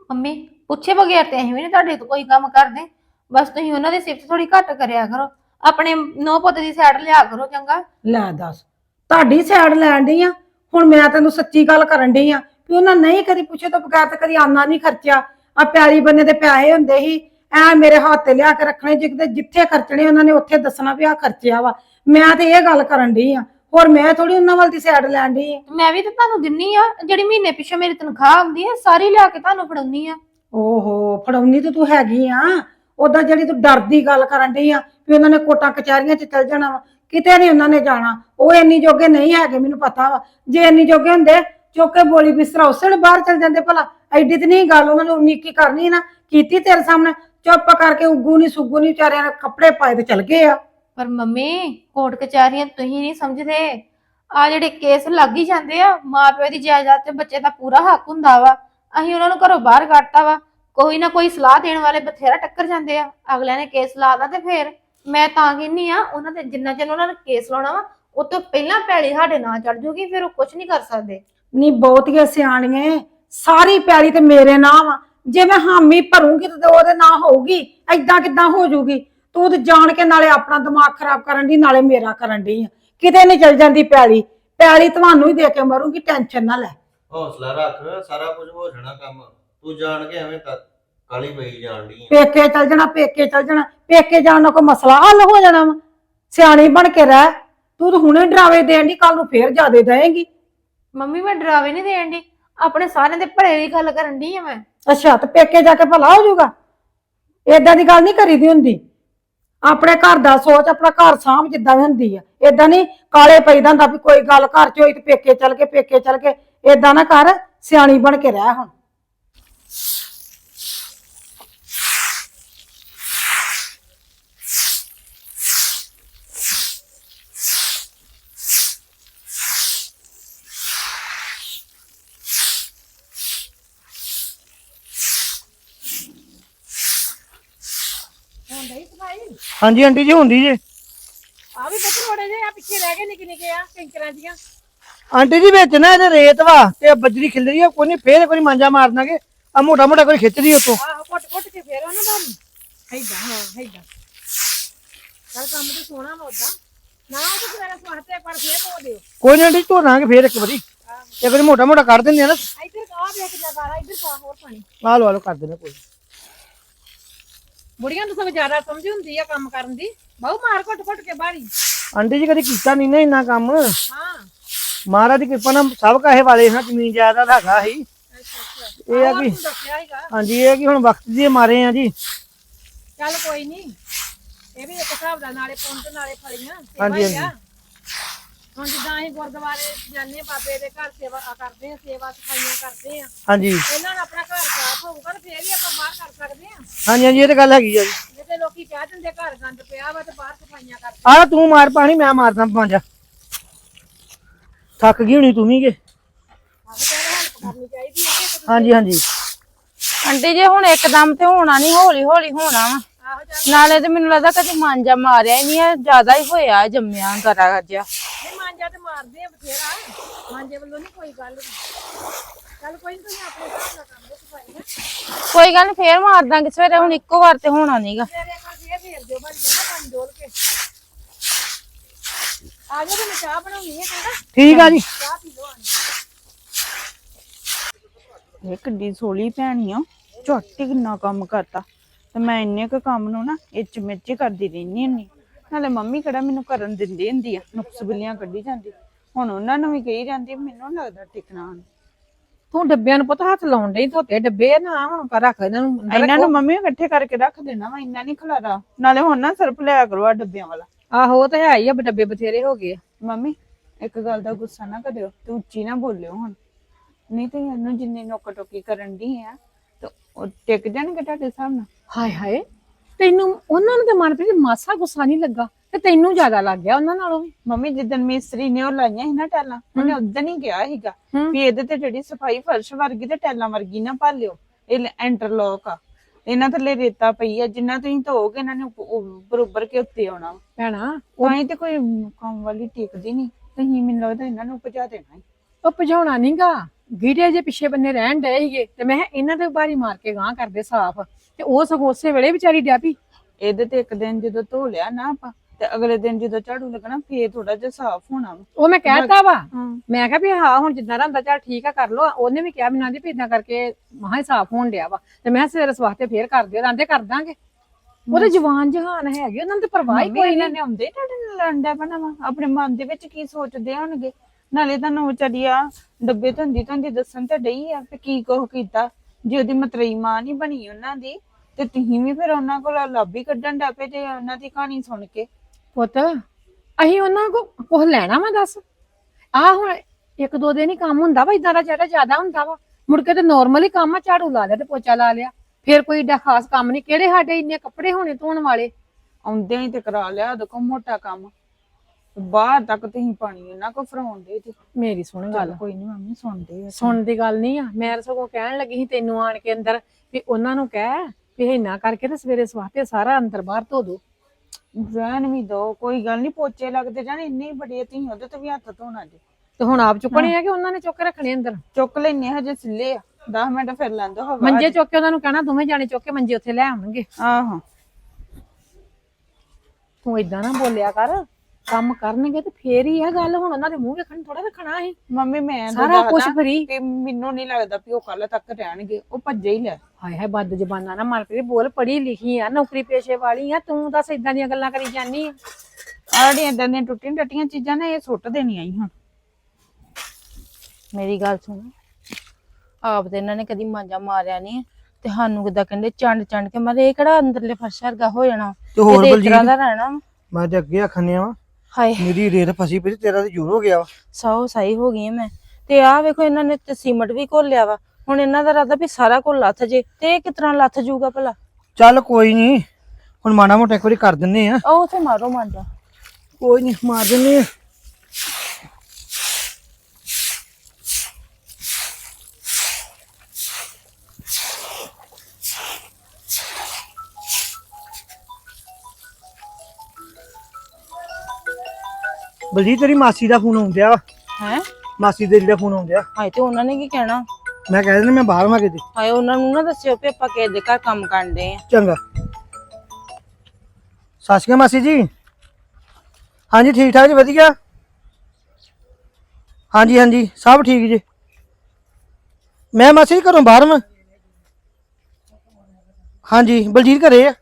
ਮੰਮੀ ਪੁੱਛੇ ਬਗੈਰ ਤੇ ਅਸੀਂ ਵੀ ਨਹੀਂ ਤੁਹਾਡੇ ਤੋਂ ਕੋਈ ਕੰਮ ਕਰਦੇ। ਬਸ ਤੁਸੀਂ ਉਹਨਾਂ ਦੀ ਸਿਫਤ ਥੋੜੀ ਘੱਟ ਕਰਿਆ ਕਰੋ। ਆਪਣੇ ਨੌ ਪੁੱਤ ਦੀ ਸਾਈਡ ਲਿਆ ਕਰੋ ਚੰਗਾ। ਲੈ ਦੱਸ ਤੁਹਾਡੀ ਸਾਈਡ ਲੈਣ ਡਈ ਆ? ਹੁਣ ਮੈਂ ਤੈਨੂੰ ਸੱਚੀ ਗੱਲ ਕਰਨ ਡਈ ਆ ਵੀ ਉਹਨਾਂ ਨਹੀਂ ਕਦੀ ਪੁੱਛੇ ਤੋਂ ਬਗੈਰ ਤਾਂ ਕਦੀ ਆਨਾ ਨਹੀਂ ਖਰਚਿਆ। ਆ ਪਿਆਲੀ ਬੰਨੇ ਦੇ ਪੈਸੇ ਹੁੰਦੇ ਸੀ ਐ ਮੇਰੇ ਹੱਥ ਤੇ ਲਿਆ ਕੇ ਰੱਖਣੇ ਜਿੱਥੇ ਜਿੱਥੇ ਖਰਚਣੇ ਉਹਨਾਂ ਨੇ ਉੱਥੇ ਦੱਸਣਾ ਵੀ ਆ ਖਰਚਿਆ ਵਾ। ਮੈਂ ਤੇ ਇਹ ਗੱਲ ਕਰਨ ਡਈ ਆ ਹੋਰ ਮੈਂ ਥੋੜੀ ਉਹਨਾਂ ਵੱਲ ਦੀ ਸਾਈਡ ਲੈਣ ਆ। ਮੈਂ ਵੀ ਤਾਂ ਤੁਹਾਨੂੰ ਦਿੰਨੀ ਆ ਜਿਹੜੀ ਮਹੀਨੇ ਪਿੱਛੇ ਮੇਰੀ ਤਨਖਾਹ ਆਉਂਦੀ ਹੈ ਸਾਰੀ ਲਿਆ ਕੇ ਤੁਹਾਨੂੰ ਫੜਾਉਣੀ ਆ। ਓਹੋ ਫੜਾਉਣੀ ਤੇ ਤੂੰ ਹੈਗੀ ਆ। ਉਦਾਂ ਜਿਹੜੀ ਤੂੰ ਡਰਦੀ ਗੱਲ ਕਰਨ ਡਈ ਆ ਵੀ ਉਹਨਾਂ ਨੇ ਕੋਟਾਂ ਕਚਹਿਰੀਆਂ 'ਚ ਚੱਲ ਜਾਣਾ ਵਾ ਕਿਤੇ ਨਹੀਂ ਉਹਨਾਂ ਨੇ ਜਾਣਾ। ਉਹ ਇੰਨੀ ਜੋਗੇ ਨਹੀਂ ਹੈਗੇ ਮੈਨੂੰ ਪਤਾ ਵਾ। ਜੇ ਇੰਨੀ ਜੋਗੇ ਹੁੰਦੇ ਚੁੱਕ ਕੇ ਬੋਲੀ ਬਿਸਤਰਾ ਉਸੇ ਵੇਲੇ ਬਾਹਰ ਚੱਲ ਜਾਂਦੇ ਭਲਾ। ਐਡੀ ਤੇ ਨਹੀਂ ਗੱਲ ਉਹਨਾਂ ਨੇ ਉਨੀ ਕੀ ਕਰਨੀ ਨਾ ਕੀਤੀ ਤੇਰੇ ਸਾਹਮਣੇ। ਚੁੱਪ ਕਰਕੇ ਉੱਗੂ ਨਹੀਂ ਸੁੱਗੂ ਨਹੀਂ ਵਿਚਾਰਿਆਂ ਨੇ ਕੱਪੜੇ ਪਾਏ ਤੇ ਚਲ ਗਏ ਆ। ਪਰ ਮੰਮੀ, ਕੋਰਟ ਕਚਹਿਰੀਆਂ ਤੁਸੀਂ ਨਹੀਂ ਸਮਝਦੇ। ਆ ਜਿਹੜੇ ਕੇਸ ਲੱਗ ਹੀ ਜਾਂਦੇ ਆ, ਮਾਪਿਓ ਦੀ ਜਾਇਦਾਦ ਤੇ ਬੱਚੇ ਦਾ ਪੂਰਾ ਹੱਕ ਹੁੰਦਾ ਵਾ। ਅਸੀਂ ਉਹਨਾਂ ਨੂੰ ਘਰੋਂ ਬਾਹਰ ਕੱਢਤਾ ਵਾ। ਕੋਈ ਨਾ ਕੋਈ ਸਲਾਹ ਦੇਣ ਵਾਲੇ ਬਥੇਰਾ ਟੱਕਰ ਜਾਂਦੇ ਆ। ਅਗਲਿਆਂ ਨੇ ਕੇਸ ਲਾਦਾ ਤੇ ਫੇਰ ਮੈਂ ਤਾਂ ਕਹਿੰਨੀ ਆ, ਉਹਨਾਂ ਦੇ ਜਿੰਨਾ ਚਿਰ ਉਹਨਾਂ ਨੇ ਕੇਸ ਲਾਉਣਾ ਵਾ, ਉਹ ਤੋਂ ਪਹਿਲਾਂ ਪੈਲੀ ਸਾਡੇ ਨਾਂ ਚੜ ਜੂਗੀ, ਫਿਰ ਉਹ ਕੁਝ ਨਹੀਂ ਕਰ ਸਕਦੇ। ਨਹੀਂ ਬਹੁਤੀਆਂ ਸਿਆਣੀਆਂ ਸਾਰੀ ਪੈਲੀ ਤੇ ਮੇਰੇ ਨਾਂ ਵਾ। ਜੇ ਮੈਂ ਹਾਮੀ ਭਰੂੰਗੀ ਤੇ ਉਹਦੇ ਨਾਂ ਹੋਊਗੀ ਐਦਾਂ ਕਿਦਾਂ ਹੋ ਜੂਗੀ? ਤੂੰ ਤੇ ਜਾਣ ਕੇ ਨਾਲੇ ਆਪਣਾ ਦਿਮਾਗ ਖਰਾਬ ਕਰਨ ਦੀ ਨਾਲੇ ਮੇਰਾ ਕਰਨ ਦੀ ਆ। ਕਿਤੇ ਨਹੀਂ ਚਲ ਜਾਂਦੀ ਪਿਆਲੀ ਪਿਆਲੀ ਤੁਹਾਨੂੰ ਹੀ ਦੇ ਕੇ ਮਰੂੰਗੀ ਟੈਨਸ਼ਨ ਨਾ ਲੈ। ਹੌਸਲਾ ਰੱਖ ਸਾਰਾ ਕੁਝ ਹੋ ਜਾਣਾ ਕੰਮ। ਤੂੰ ਜਾਣ ਕੇ ਐਵੇਂ ਕ- ਕਾਲੀ ਪਈ ਜਾਣ ਆਂ। ਪੇਕੇ ਚਲ ਜਾਣਾ ਪੇਕੇ ਚਲ ਜਾਣਾ। ਪੇਕੇ ਜਾਣ ਨਾਲ ਕੋਈ ਮਸਲਾ ਹੱਲ ਹੋ ਜਾਣਾ ਵਾ। ਸਿਆਣੀ ਬਣ ਕੇ ਰਹਿ। ਤੂੰ ਤਾਂ ਹੁਣੇ ਡਰਾਵੇ ਦੇਣ ਦੀ ਕੱਲ ਨੂੰ ਫੇਰ ਜਿਆਦੇ ਦੇਏਂਗੀ। ਮੰਮੀ ਮੈਂ ਡਰਾਵੇ ਨਹੀਂ ਦੇਣ ਦੀ ਆਪਣੇ ਸਾਰਿਆਂ ਦੇ ਭਲੇ ਦੀ ਗੱਲ ਕਰਨ ਦੀ ਆ ਮੈਂ। ਅੱਛਾ ਤੇ ਪੇਕੇ ਜਾ ਕੇ ਭਲਾ ਹੋ ਜਾਊਗਾ। ਏਦਾਂ ਦੀ ਗੱਲ ਨਹੀਂ ਕਰੀਦੀ ਹੁੰਦੀ। ਆਪਣੇ ਘਰ ਦਾ ਸੋਚ, ਆਪਣਾ ਘਰ ਸਾਂਭ ਜਿੱਦਾਂ ਵੀ ਹੁੰਦੀ ਆ। ਏਦਾਂ ਨਹੀਂ ਕਾਲੇ ਪਈਦਾ ਹੁੰਦਾ ਵੀ ਕੋਈ ਗੱਲ ਘਰ ਚ ਹੋਈ ਤੇ ਪੇਕੇ ਚੱਲ ਕੇ ਪੇਕੇ ਚੱਲ ਕੇ ਏਦਾਂ ਨਾ ਕਰ, ਸਿਆਣੀ ਬਣ ਕੇ ਰਹਿ ਹੁਣ। ਹਾਂਜੀ ਆਂਟੀ ਜੀ ਹੁੰਦੀ ਜੇ। ਆ ਵੀ ਪੁੱਤ ਥੋੜੇ ਜਿਹੇ ਆ ਪਿੱਛੇ ਰਹਿ ਗਏ ਨਿੱਕੇ ਨਿੱਕੇ ਆ ਕੰਕਰਾਂ ਜੀਆਂ ਆਂਟੀ ਜੀ ਵਿੱਚ ਨਾ ਇਹਦੇ ਰੇਤ ਵਾ ਤੇ ਬਜਰੀ ਖਿਲਰੀ ਆ ਕੋਈ ਨਹੀਂ ਫੇਰ ਕੋਈ ਮਾਂਜਾ ਮਾਰ ਦਾਂਗੇ। ਆ ਮੋਟਾ ਮੋਟਾ ਕੋਈ ਖਿੱਚਦੀ ਉਤੋਂ। ਆਹੋ ਕੁੱਟ ਕੁੱਟ ਕੇ ਫੇਰ ਉਹਨਾਂ ਦਾ ਹੈਦਾ ਹਾਂ ਹੈਦਾ ਚੱਲ ਕੰਮ ਤੇ ਸੋਣਾ ਵਾ ਉਦਾਂ ਨਾ ਉਹ ਤੇ ਮੇਰਾ ਸਵਾਤੇ ਪਰ ਫੇਰ ਧੋ ਦਿਓ। ਕੋਈ ਨਹੀਂ ਆਂਟੀ ਧੋਣਾਂਗੇ ਫੇਰ ਇੱਕ ਵਾਰੀ। ਇੱਕ ਵਾਰੀ ਮੋਟਾ ਮੋਟਾ ਕੱਢ ਦਿੰਦੇ ਆ ਨਾ। ਇੱਧਰ ਆ ਵੇਖ ਕਿੰਨਾ ਗਾਰਾ ਇੱਧਰ ਪਾ ਹੋਰ ਪਾਣੀ। ਲੋ ਆ ਲੋ ਕਰ ਦਿੰਦੇ ਕੋਈ ਬੁੜੀਆਂ ਨੂੰ ਸਭ ਜ਼ਿਆਦਾ ਸਮਝ ਹੁੰਦੀ ਆ ਕੰਮ ਕਰਨ ਦੀ। ਬਹੁ ਮਾਰ ਘੁੱਟ ਘੁੱਟ ਕੇ ਬਾਹਰੀ ਆਂਟੀ ਜੀ ਕਦੇ ਕੀਤਾ ਨਹੀਂ ਨਾ ਇੰਨਾ ਕੰਮ? ਹਾਂ। ਮਹਾਰਾਜ ਦੀ ਕਿਰਪਾ ਨਾਲ ਸਭ ਕਾਹੇ ਵਾਲੇ ਹਾਂ ਜ਼ਮੀਨ ਜਾਇਦਾਦ ਹੈਗਾ ਹੀ ਇਹ ਆ ਦੱਸਿਆ ਹੀਗਾ ਹਾਂਜੀ ਇਹ ਕਿ ਹੁਣ ਵਕਤ ਦੀ ਮਾਰੇ ਆ ਜੀ। ਚੱਲ ਕੋਈ ਨਹੀਂ ਇਹ ਵੀ ਇੱਕ ਹਿਸਾਬ ਦਾ ਨਾਲੇ ਪੁੰਨ ਤੇ ਨਾਲੇ ਫਲੀਆਂ। ਹਾਂਜੀ, ਹੀ ਆ। ਹੁਣ ਜਿੱਦਾਂ ਅਸੀਂ ਗੁਰਦੁਆਰੇ ਜਾਂਦੇ ਬਾਬੇ ਦੇ ਘਰ ਸੇਵਾ ਕਰਦੇ ਆ ਸੇਵਾ ਸਫਾਈਆਂ ਕਰਦੇ ਆ ਹਾਂਜੀ। ਇਹਨਾਂ ਨਾਲ ਆਪਣਾ ਘਰ ਸਾਫ਼ ਹੋਊਗਾ ਤੇ ਫੇਰ ਹੀ ਆਪਾਂ ਬਾਹਰ ਕਰ ਸਕਦੇ ਆ ਹਾਂਜੀ ਹਾਂਜੀ ਇਹ ਤਾਂ ਗੱਲ ਹੈਗੀ ਆ ਜੀ। ਜਿੱਤੇ ਲੋਕੀ ਕਹਿ ਦਿੰਦੇ ਘਰ ਗੰਦ ਪਿਆ ਵਾ ਤੇ ਬਾਹਰ ਸਫਾਈਆਂ ਕਰ ਆ ਤੂੰ ਮਾਰ ਪਾਣੀ ਮੈਂ ਮਾਰਦਾ ਪੰਜਾ ਥੱਕ ਗਈ ਹੋਣੀ ਤੂੰ ਵੀ ਕੇ? ਆਹੋ ਤੇ ਹੈਲਪ ਕਰਨੀ ਚਾਹੀਦੀ ਆ ਕਿ ਹਾਂਜੀ ਹਾਂਜੀ। ਆਂਟੀ ਜੇ ਹੁਣ ਇੱਕਦਮ ਤੇ ਹੋਣਾ ਨਹੀਂ ਹੌਲੀ ਹੌਲੀ ਹੋਣਾ ਵਾ। ਆਹੋ ਚੱਲ। ਨਾਲੇ ਤੇ ਮੈਨੂੰ ਲੱਗਦਾ ਕਦੀ ਮਾਂਜਾ ਮਾਰਿਆ ਹੀ ਨਹੀਂ ਆ ਜ਼ਿਆਦਾ ਹੀ ਹੋਇਆ ਜੰਮਿਆ ਕਰਾ ਜਿਆ ਮਾਂਜਾ ਤੇ ਮਾਰਦੇ ਆ ਬਥੇਰਾ। ਮਾਂਜੇ ਵੱਲੋਂ ਨਹੀਂ ਕੋਈ ਗੱਲ। ਚੱਲ ਕੋਈ ਨੀ ਤੁਸੀਂ ਆਪਣੇ ਹਿਸਾਬ ਨਾਲ ਕੰਮ ਕੋਈ ਗੱਲ ਨੀ ਫੇਰ ਮਾਰ ਦਾਂਗੇ ਸਵੇਰੇ ਹੁਣ ਇੱਕੋ ਵਾਰ ਤੇ ਹੋਣਾ ਨਹੀਂਗਾ ਆ ਜਾ ਮੈਂ ਚਾਹ ਬਣਾਉਣੀ ਹੈ ਕਹਿੰਦਾ ਠੀਕ ਆ ਜੀ। ਇਹ ਕਿੱਡੀ ਸੋਲੀ ਭੈਣੀ ਆ। ਝੱਟ ਹੀ ਕਿੰਨਾ ਕੰਮ ਕਰਤਾ। ਤੇ ਮੈਂ ਇੰਨੇ ਕੁ ਕੰਮ ਨੂੰ ਨਾ ਇੱਚ ਮਿਰਚ ਕਰਦੀ ਰਹਿੰਦੀ ਹੁੰਦੀ। ਨਾਲੇ ਮੰਮੀ ਕਿਹੜਾ ਮੈਨੂੰ ਕਰਨ ਦਿੰਦੀ ਹੁੰਦੀ ਆ ਨੁਕਸ ਬਿੱਲੀਆਂ ਕੱਢੀ ਜਾਂਦੀ ਹੁਣ ਉਹਨਾਂ ਨੂੰ ਵੀ ਕਹੀ ਜਾਂਦੀ ਮੈਨੂੰ ਨੀ ਲੱਗਦਾ ਟਿਕਣਾ। ਤੂੰ ਡੱਬਿਆਂ ਨੂੰ ਪਤਾ ਹੱਥ ਲਾਉਣ ਡਈ ਧੋਤੇ ਡੱਬੇ ਆ ਨਾ ਹੁਣ ਕਰ ਰੱਖ ਇਹਨਾਂ ਨੂੰ ਅੰਦਰ ਇਹਨਾਂ ਰੱਖੋ। ਨੂੰ ਮੰਮੀ ਇਕੱਠੇ ਕਰਕੇ ਰੱਖ ਦੇਣਾ ਵਾ ਇੰਨਾ ਨਹੀਂ ਖਲਾਰਾ ਨਾਲੇ ਹੁਣ ਨਾ ਸਰਫ ਲਿਆ ਕਰੋ ਆ ਡੱਬਿਆਂ ਵਾਲਾ ਆਹੋ ਉਹ ਤਾਂ ਹੈ ਹੀ ਆ ਡੱਬੇ ਬਥੇਰੇ ਹੋ ਗਏ ਆ। ਮੰਮੀ ਇੱਕ ਗੱਲ ਦਾ ਗੁੱਸਾ ਨਾ ਕਰਿਓ ਤੇ ਉੱਚੀ ਨਾ ਬੋਲਿਓ ਹੁਣ ਨਹੀਂ ਤੇ ਇਹਨੂੰ ਜਿੰਨੇ ਨੋਕ ਟੋਕੀ ਕਰਨ ਦੀ ਆ ਤੇ ਉਹ ਟਿਕ ਜਾਣਗੇ ਤੁਹਾਡੇ ਹਿਸਾਬ ਨਾਲ ਹਾਏ ਹਾਏ ਤੈਨੂੰ ਉਹਨਾਂ ਨੂੰ ਤੇ ਮਨਪ੍ਰੀਤ ਮਾਸਾ ਗੁੱਸਾ ਨਹੀਂ ਲੱਗਾ ਤੇ ਤੈਨੂੰ ਜ਼ਿਆਦਾ ਲੱਗ ਗਿਆ ਉਹਨਾਂ ਨਾਲੋਂ ਵੀ। ਮੰਮੀ ਜਿੱਦਣ ਮਿਸਤਰੀ ਨੇ ਉਹ ਲਾਈਆਂ ਸੀ ਨਾ ਟੈਲਾਂ ਉਹਨੇ ਉਦੋਂ ਹੀ ਕਿਹਾ ਸੀਗਾ। ਵੀ ਇਹਦੇ ਤੇ ਜਿਹੜੀ ਸਫ਼ਾਈ ਫਰਸ਼ ਵਰਗੀ ਤੇ ਟੈਲਾਂ ਵਰਗੀ ਨਾ ਭਾਲਿਓ। ਇਹ ਇੰਟਰਲੌਕ ਆ। ਇਹਨਾਂ ਥੱਲੇ ਰੇਤਾ ਪਈ ਆ ਜਿੰਨਾ ਤੁਸੀਂ ਧੋਗੇ ਇਹਨਾਂ ਨੇ ਬਰੋਬਰ ਕੇ ਉੱਤੇ ਆਉਣਾ। ਭੈਣਾ ਤਾਂ ਹੀ ਤੇ ਕੋਈ ਕੰਮ ਵਾਲੀ ਟਿਕਦੀ ਨਹੀਂ। ਤੁਸੀਂ ਮੈਨੂੰ ਲੱਗਦਾ ਇਹਨਾਂ ਨੂੰ ਭਜਾ ਦੇਣਾ। ਉਹ ਭਜਾਉਣਾ ਨਹੀਂਗਾ ਗੀੜੇ ਜੇ ਪਿੱਛੇ ਬੰਨੇ ਰਹਿਣ ਡਏ ਸੀਗੇ ਤੇ ਮੈਂ ਇਹਨਾਂ ਦੇ ਬਾਰੀ ਮਾਰ ਕੇ ਗਾਂ ਕਰਦੇ ਸਾਫ਼। ਤੇ ਉਹ ਸਗੋਂ ਉਸੇ ਵੇਲੇ ਵਿਚਾਰੀ ਡਿਆਪੀ ਇਹਦੇ ਤੇ ਇੱਕ ਦਿਨ ਜਦੋਂ ਧੋ ਲਿਆ ਨਾ ਆਪਾਂ ਤੇ ਅਗਲੇ ਦਿਨ ਜਦੋਂ ਝਾੜੂ ਲੱਗਣਾ ਫੇਰ ਥੋੜਾ ਜਿਹਾ ਸਾਫ਼ ਹੋਣਾ ਵਾ। ਉਹ ਮੈਂ ਕਹਿਤਾ ਵਾ ਹਾਂ। ਮੈਂ ਕਿਹਾ ਵੀ ਹਾਂ ਹੁਣ ਜਿੱਦਾਂ ਦਾ ਹੁੰਦਾ ਚੱਲ ਠੀਕ ਆ ਕਰ ਲੋ ਉਹਨੇ ਵੀ ਕਿਹਾ ਮੈਨੂੰ ਆਂਦੀ ਵੀ ਇਦਾਂ ਕਰਕੇ ਮਹਾ ਹੀ ਸਾਫ਼ ਹੋਣ ਡਿਆ ਵਾ। ਤੇ ਮੈਂ ਕਿਹਾ ਸਵੇਰੇ ਸਵਾਸਤੇ ਫੇਰ ਕਰ ਦਿਓ ਆਂਦੇ ਕਰ ਦਾਂਗੇ। ਉਹਦੇ ਜਵਾਨ ਜਹਾਨ ਹੈਗੇ ਉਹਨਾਂ ਨੂੰ ਤੇ ਪਰਵਾਹ ਹੀ ਮੰਮੀ ਕੋਈ ਇਹਨਾਂ ਨਹੀਂ ਨੇ ਆਉਂਦੇ ਹੀ ਤੁਹਾਡੇ ਨਾਲ ਆਪਣੇ ਮਨ ਦੇ ਵਿੱਚ ਕੀ ਸੋਚਦੇ ਹੋਣਗੇ? ਨਾਲੇ ਤੁਹਾਨੂੰ ਵਿਚਾਰੀ ਆ ਡੱਬੇ ਧੰਦੀ ਧੰਦੀ ਦੱਸਣ ਤੇ ਡਈ ਆ ਕਿ ਕੀ ਕੁਛ ਕੀਤਾ। ਜੇ ਉਹਦੀ ਮਤਰਈ ਮਾਂ ਨਹੀਂ ਬਣੀ ਉਹਨਾਂ ਦੀ ਤੇ ਤੁਸੀਂ ਵੀ ਫਿਰ ਉਹਨਾਂ ਕੋਲ ਲਾਭੀ ਕੱਢਣ ਡੈ ਪਏ ਜੇ ਉਹਨਾਂ ਦੀ ਕਹਾਣੀ ਸੁਣ ਕੇ। ਪੁੱਤ ਅਸੀਂ ਉਹਨਾਂ ਕੋ ਕੁਝ ਲੈਣਾ ਵਾ ਦੱਸ? ਆ ਹੁਣ ਇੱਕ ਦੋ ਦਿਨ ਹੀ ਕੰਮ ਹੁੰਦਾ ਵਾ ਇਦਾਂ ਦਾ ਜਿਹੜਾ ਜ਼ਿਆਦਾ ਹੁੰਦਾ ਵਾ। ਮੁੜ ਕੇ ਤੇ ਨਾਰਮਲ ਹੀ ਕੰਮ ਆ ਝਾੜੂ ਲਾ ਲਿਆ ਤੇ ਪੋਚਾ ਲਾ ਲਿਆ। ਫਿਰ ਕੋਈ ਏਡਾ ਖਾਸ ਕੰਮ ਨਹੀਂ ਕਿਹੜੇ ਸਾਡੇ ਇੰਨੇ ਕੱਪੜੇ ਹੋਣੇ ਧੋਣ ਵਾਲੇ? ਆਉਂਦਿਆਂ ਹੀ ਤੇ ਕਰਾ ਲਿਆ ਦੇਖੋ ਮੋਟਾ ਕੰਮ। ਬਾਹਰ ਤੱਕ ਤੁਸੀਂ ਪਾਣੀ ਉਹਨਾਂ ਕੋ ਫਰਾਉਂਦੇ ਤੇ ਮੇਰੀ ਸੁਣ ਗੱਲ। ਕੋਈ ਨਹੀਂ ਮੰਮੀ ਸੁਣਦੇ ਆ। ਸੁਣਨ ਦੀ ਗੱਲ ਨਹੀਂ ਆ। ਮੈਂ ਸਗੋਂ ਕਹਿਣ ਲੱਗੀ ਸੀ ਤੈਨੂੰ ਆਣ ਕੇ ਅੰਦਰ ਵੀ ਉਹਨਾਂ ਨੂੰ ਕਹਿ। ਵੀ ਇੰਨਾ ਕਰਕੇ ਤੇ ਸਵੇਰੇ ਸਵਾਤੇ ਸਾਰਾ ਅੰਦਰ ਬਾਹਰ ਧੋ ਦੋ। ਰਹਿਣ ਵੀ ਦੋ ਕੋਈ ਗੱਲ ਨਹੀਂ ਪੋਚੇ ਲੱਗਦੇ ਜਾਣ ਇੰਨੇ ਬੜੇ ਤੁਸੀਂ ਉਹਦੇ ਤੇ ਵੀ ਹੱਥ ਧੋਣਾ ਜੇ। ਤੇ ਹੁਣ ਆਪ ਚੁੱਕਣੇ ਆ ਕਿ ਉਹਨਾਂ ਨੇ ਚੁੱਕ ਰੱਖਣੇ ਅੰਦਰ? ਚੁੱਕ ਲੈਨੇ ਹਜੇ ਸਿੱਲੇ ਆ 10 ਮਿੰਟ ਫਿਰ ਲੈਂਦੋ ਹਵਾ ਮੰਜੇ ਚੁੱਕ ਕੇ ਉਹਨਾਂ ਨੂੰ ਕਹਿਣਾ ਦੋਵੇਂ ਜਾਣੇ ਚੁੱਕ ਕੇ ਮੰਜੇ ਉੱਥੇ ਲੈ ਆਉਣਗੇ। ਆਹੋ। ਤੂੰ ਇਦਾਂ ਨਾ ਬੋਲਿਆ ਕਰ ਕੰਮ ਕਰਨਗੇ ਤੇ ਫੇਰ ਹੀ ਆ ਗੱਲ ਹੁਣ ਉਹਨਾਂ ਦੇ ਮੂੰਹ ਵੇਖਣ ਥੋੜਾ ਰੱਖਣਾ ਸੀ। ਮੰਮੀ ਮੈਂ ਤਾਂ ਸਾਰਾ ਕੁਝ ਫਰੀ। ਕਿ ਮੈਨੂੰ ਨਹੀਂ ਲੱਗਦਾ ਵੀ ਉਹ ਕੱਲ ਤੱਕ ਰਹਿਣਗੇ ਉਹ ਭੱਜੇ ਹੀ ਲੈ। ਹਾਏ ਹਾਏ ਬੱਦ ਜ਼ਬਾਨਾਂ ਨਾ ਮਾਰ ਕੇ ਬੋਲ ਪੜੀ ਲਿਖੀ ਆ ਨੌਕਰੀ ਪੇਸ਼ੇ ਵਾਲੀ ਆ ਤੂੰ ਦੱਸ ਇਦਾਂ ਦੀਆਂ ਗੱਲਾਂ ਕਰੀ ਜਾਨੀ ਆ? ਆੜੀ ਇਦਾਂ ਦੀਆਂ ਟੁੱਟੀਆਂ ਟੱਟੀਆਂ ਚੀਜ਼ਾਂ ਨੇ ਇਹ ਸੁੱਟ ਦੇਣੀਆਂ ਹੀ ਹੁਣ। ਮੇਰੀ ਗੱਲ ਸੁਣ। ਆਪ ਤੇ ਇਹਨਾਂ ਨੇ ਕਦੀ ਮਾਂਜਾ ਮਾਰਿਆ ਨਹੀਂ ਤੇ ਸਾਨੂੰ ਕਿੱਦਾਂ ਕਹਿੰਦੇ ਚੰਡ ਚੰਡ ਕੇ ਮਾਰੇ ਇਹ ਕਿਹੜਾ ਅੰਦਰਲੇ ਫਰਸ਼ ਵਰਗਾ ਹੋ ਜਾਣਾ? ਤੇ ਹੋਰ ਇਹ ਤੇ ਇਸ ਤਰ੍ਹਾਂ ਬਲਜੀਤ? ਦਾ ਰਹਿਣਾ ਵਾ। ਮੈਂ ਤੇ ਅੱਗੇ ਆਖਣਿਆ ਵਾ ਹਾਏ। ਮੇਰੀ ਰੇਤ ਫਸੀ ਪਈ ਤੇ ਤੇਰਾ ਤੇ ਜ਼ੋਰ ਹੋ ਗਿਆ ਵਾ। ਸੌ ਸਹੀ ਹੋ ਗਈ ਆ ਮੈਂ। ਤੇ ਆਹ ਵੇਖੋ ਇਹਨਾਂ ਨੇ ਤੇ ਸੀਮਟ ਵੀ ਘੋਲਿਆ ਵਾ। ਹੁਣ ਇਹਨਾਂ ਦਾ ਇਰਾਦਾ ਵੀ ਸਾਰਾ ਕੁਝ ਲੱਥ ਜੇ ਤੇ ਇਹ ਕਿਤਨਾ ਲੱਥ ਜੂਗਾ ਭਲਾ? ਚੱਲ ਕੋਈ ਨਹੀਂ ਹੁਣ ਮਾੜਾ ਮੋਟਾ ਇੱਕ ਵਾਰੀ ਕਰ ਦਿੰਨੇ ਆ। ਉਹ ਉਥੇ ਮਾਰੋ ਮਾਂਜਾ ਕੋਈ ਨਹੀਂ ਮਾਰ ਦਿੰਨੇ ਆ। ਬਲਜੀਤ ਤੇਰੀ ਮਾਸੀ ਦਾ ਫੋਨ ਆਉਂਦਿਆ ਹੈ? ਮਾਸੀ ਦਾ ਫੋਨ ਆਉਂਦਿਆ ਹਾਏ ਤੇ ਉਹਨਾਂ ਨੇ ਕੀ ਕਹਿਣਾ? ਮੈਂ ਕਹਿ ਦਿੰਦਾ ਮੈਂ ਬਾਹਰ ਮਾ ਕਿਤੇ। ਹਾਏ ਉਹਨਾਂ ਨੂੰ ਨਾ ਦੱਸਿਓ ਵੀ ਆਪਾਂ ਕਿਸੇ ਦੇ ਘਰ ਕੰਮ ਕਰਦੇ ਆ। ਚੰਗਾ। ਸਤਿ ਸ਼੍ਰੀ ਅਕਾਲ ਮਾਸੀ ਜੀ। ਹਾਂਜੀ ਠੀਕ ਠਾਕ ਜੀ ਵਧੀਆ? ਹਾਂਜੀ ਹਾਂਜੀ ਸਭ ਠੀਕ ਜੀ। ਮੈਂ ਮਾਸੀ ਜੀ ਘਰੋਂ ਬਾਹਰ ਵਾਂ। ਹਾਂਜੀ ਬਲਜੀਤ ਘਰੇ ਆ।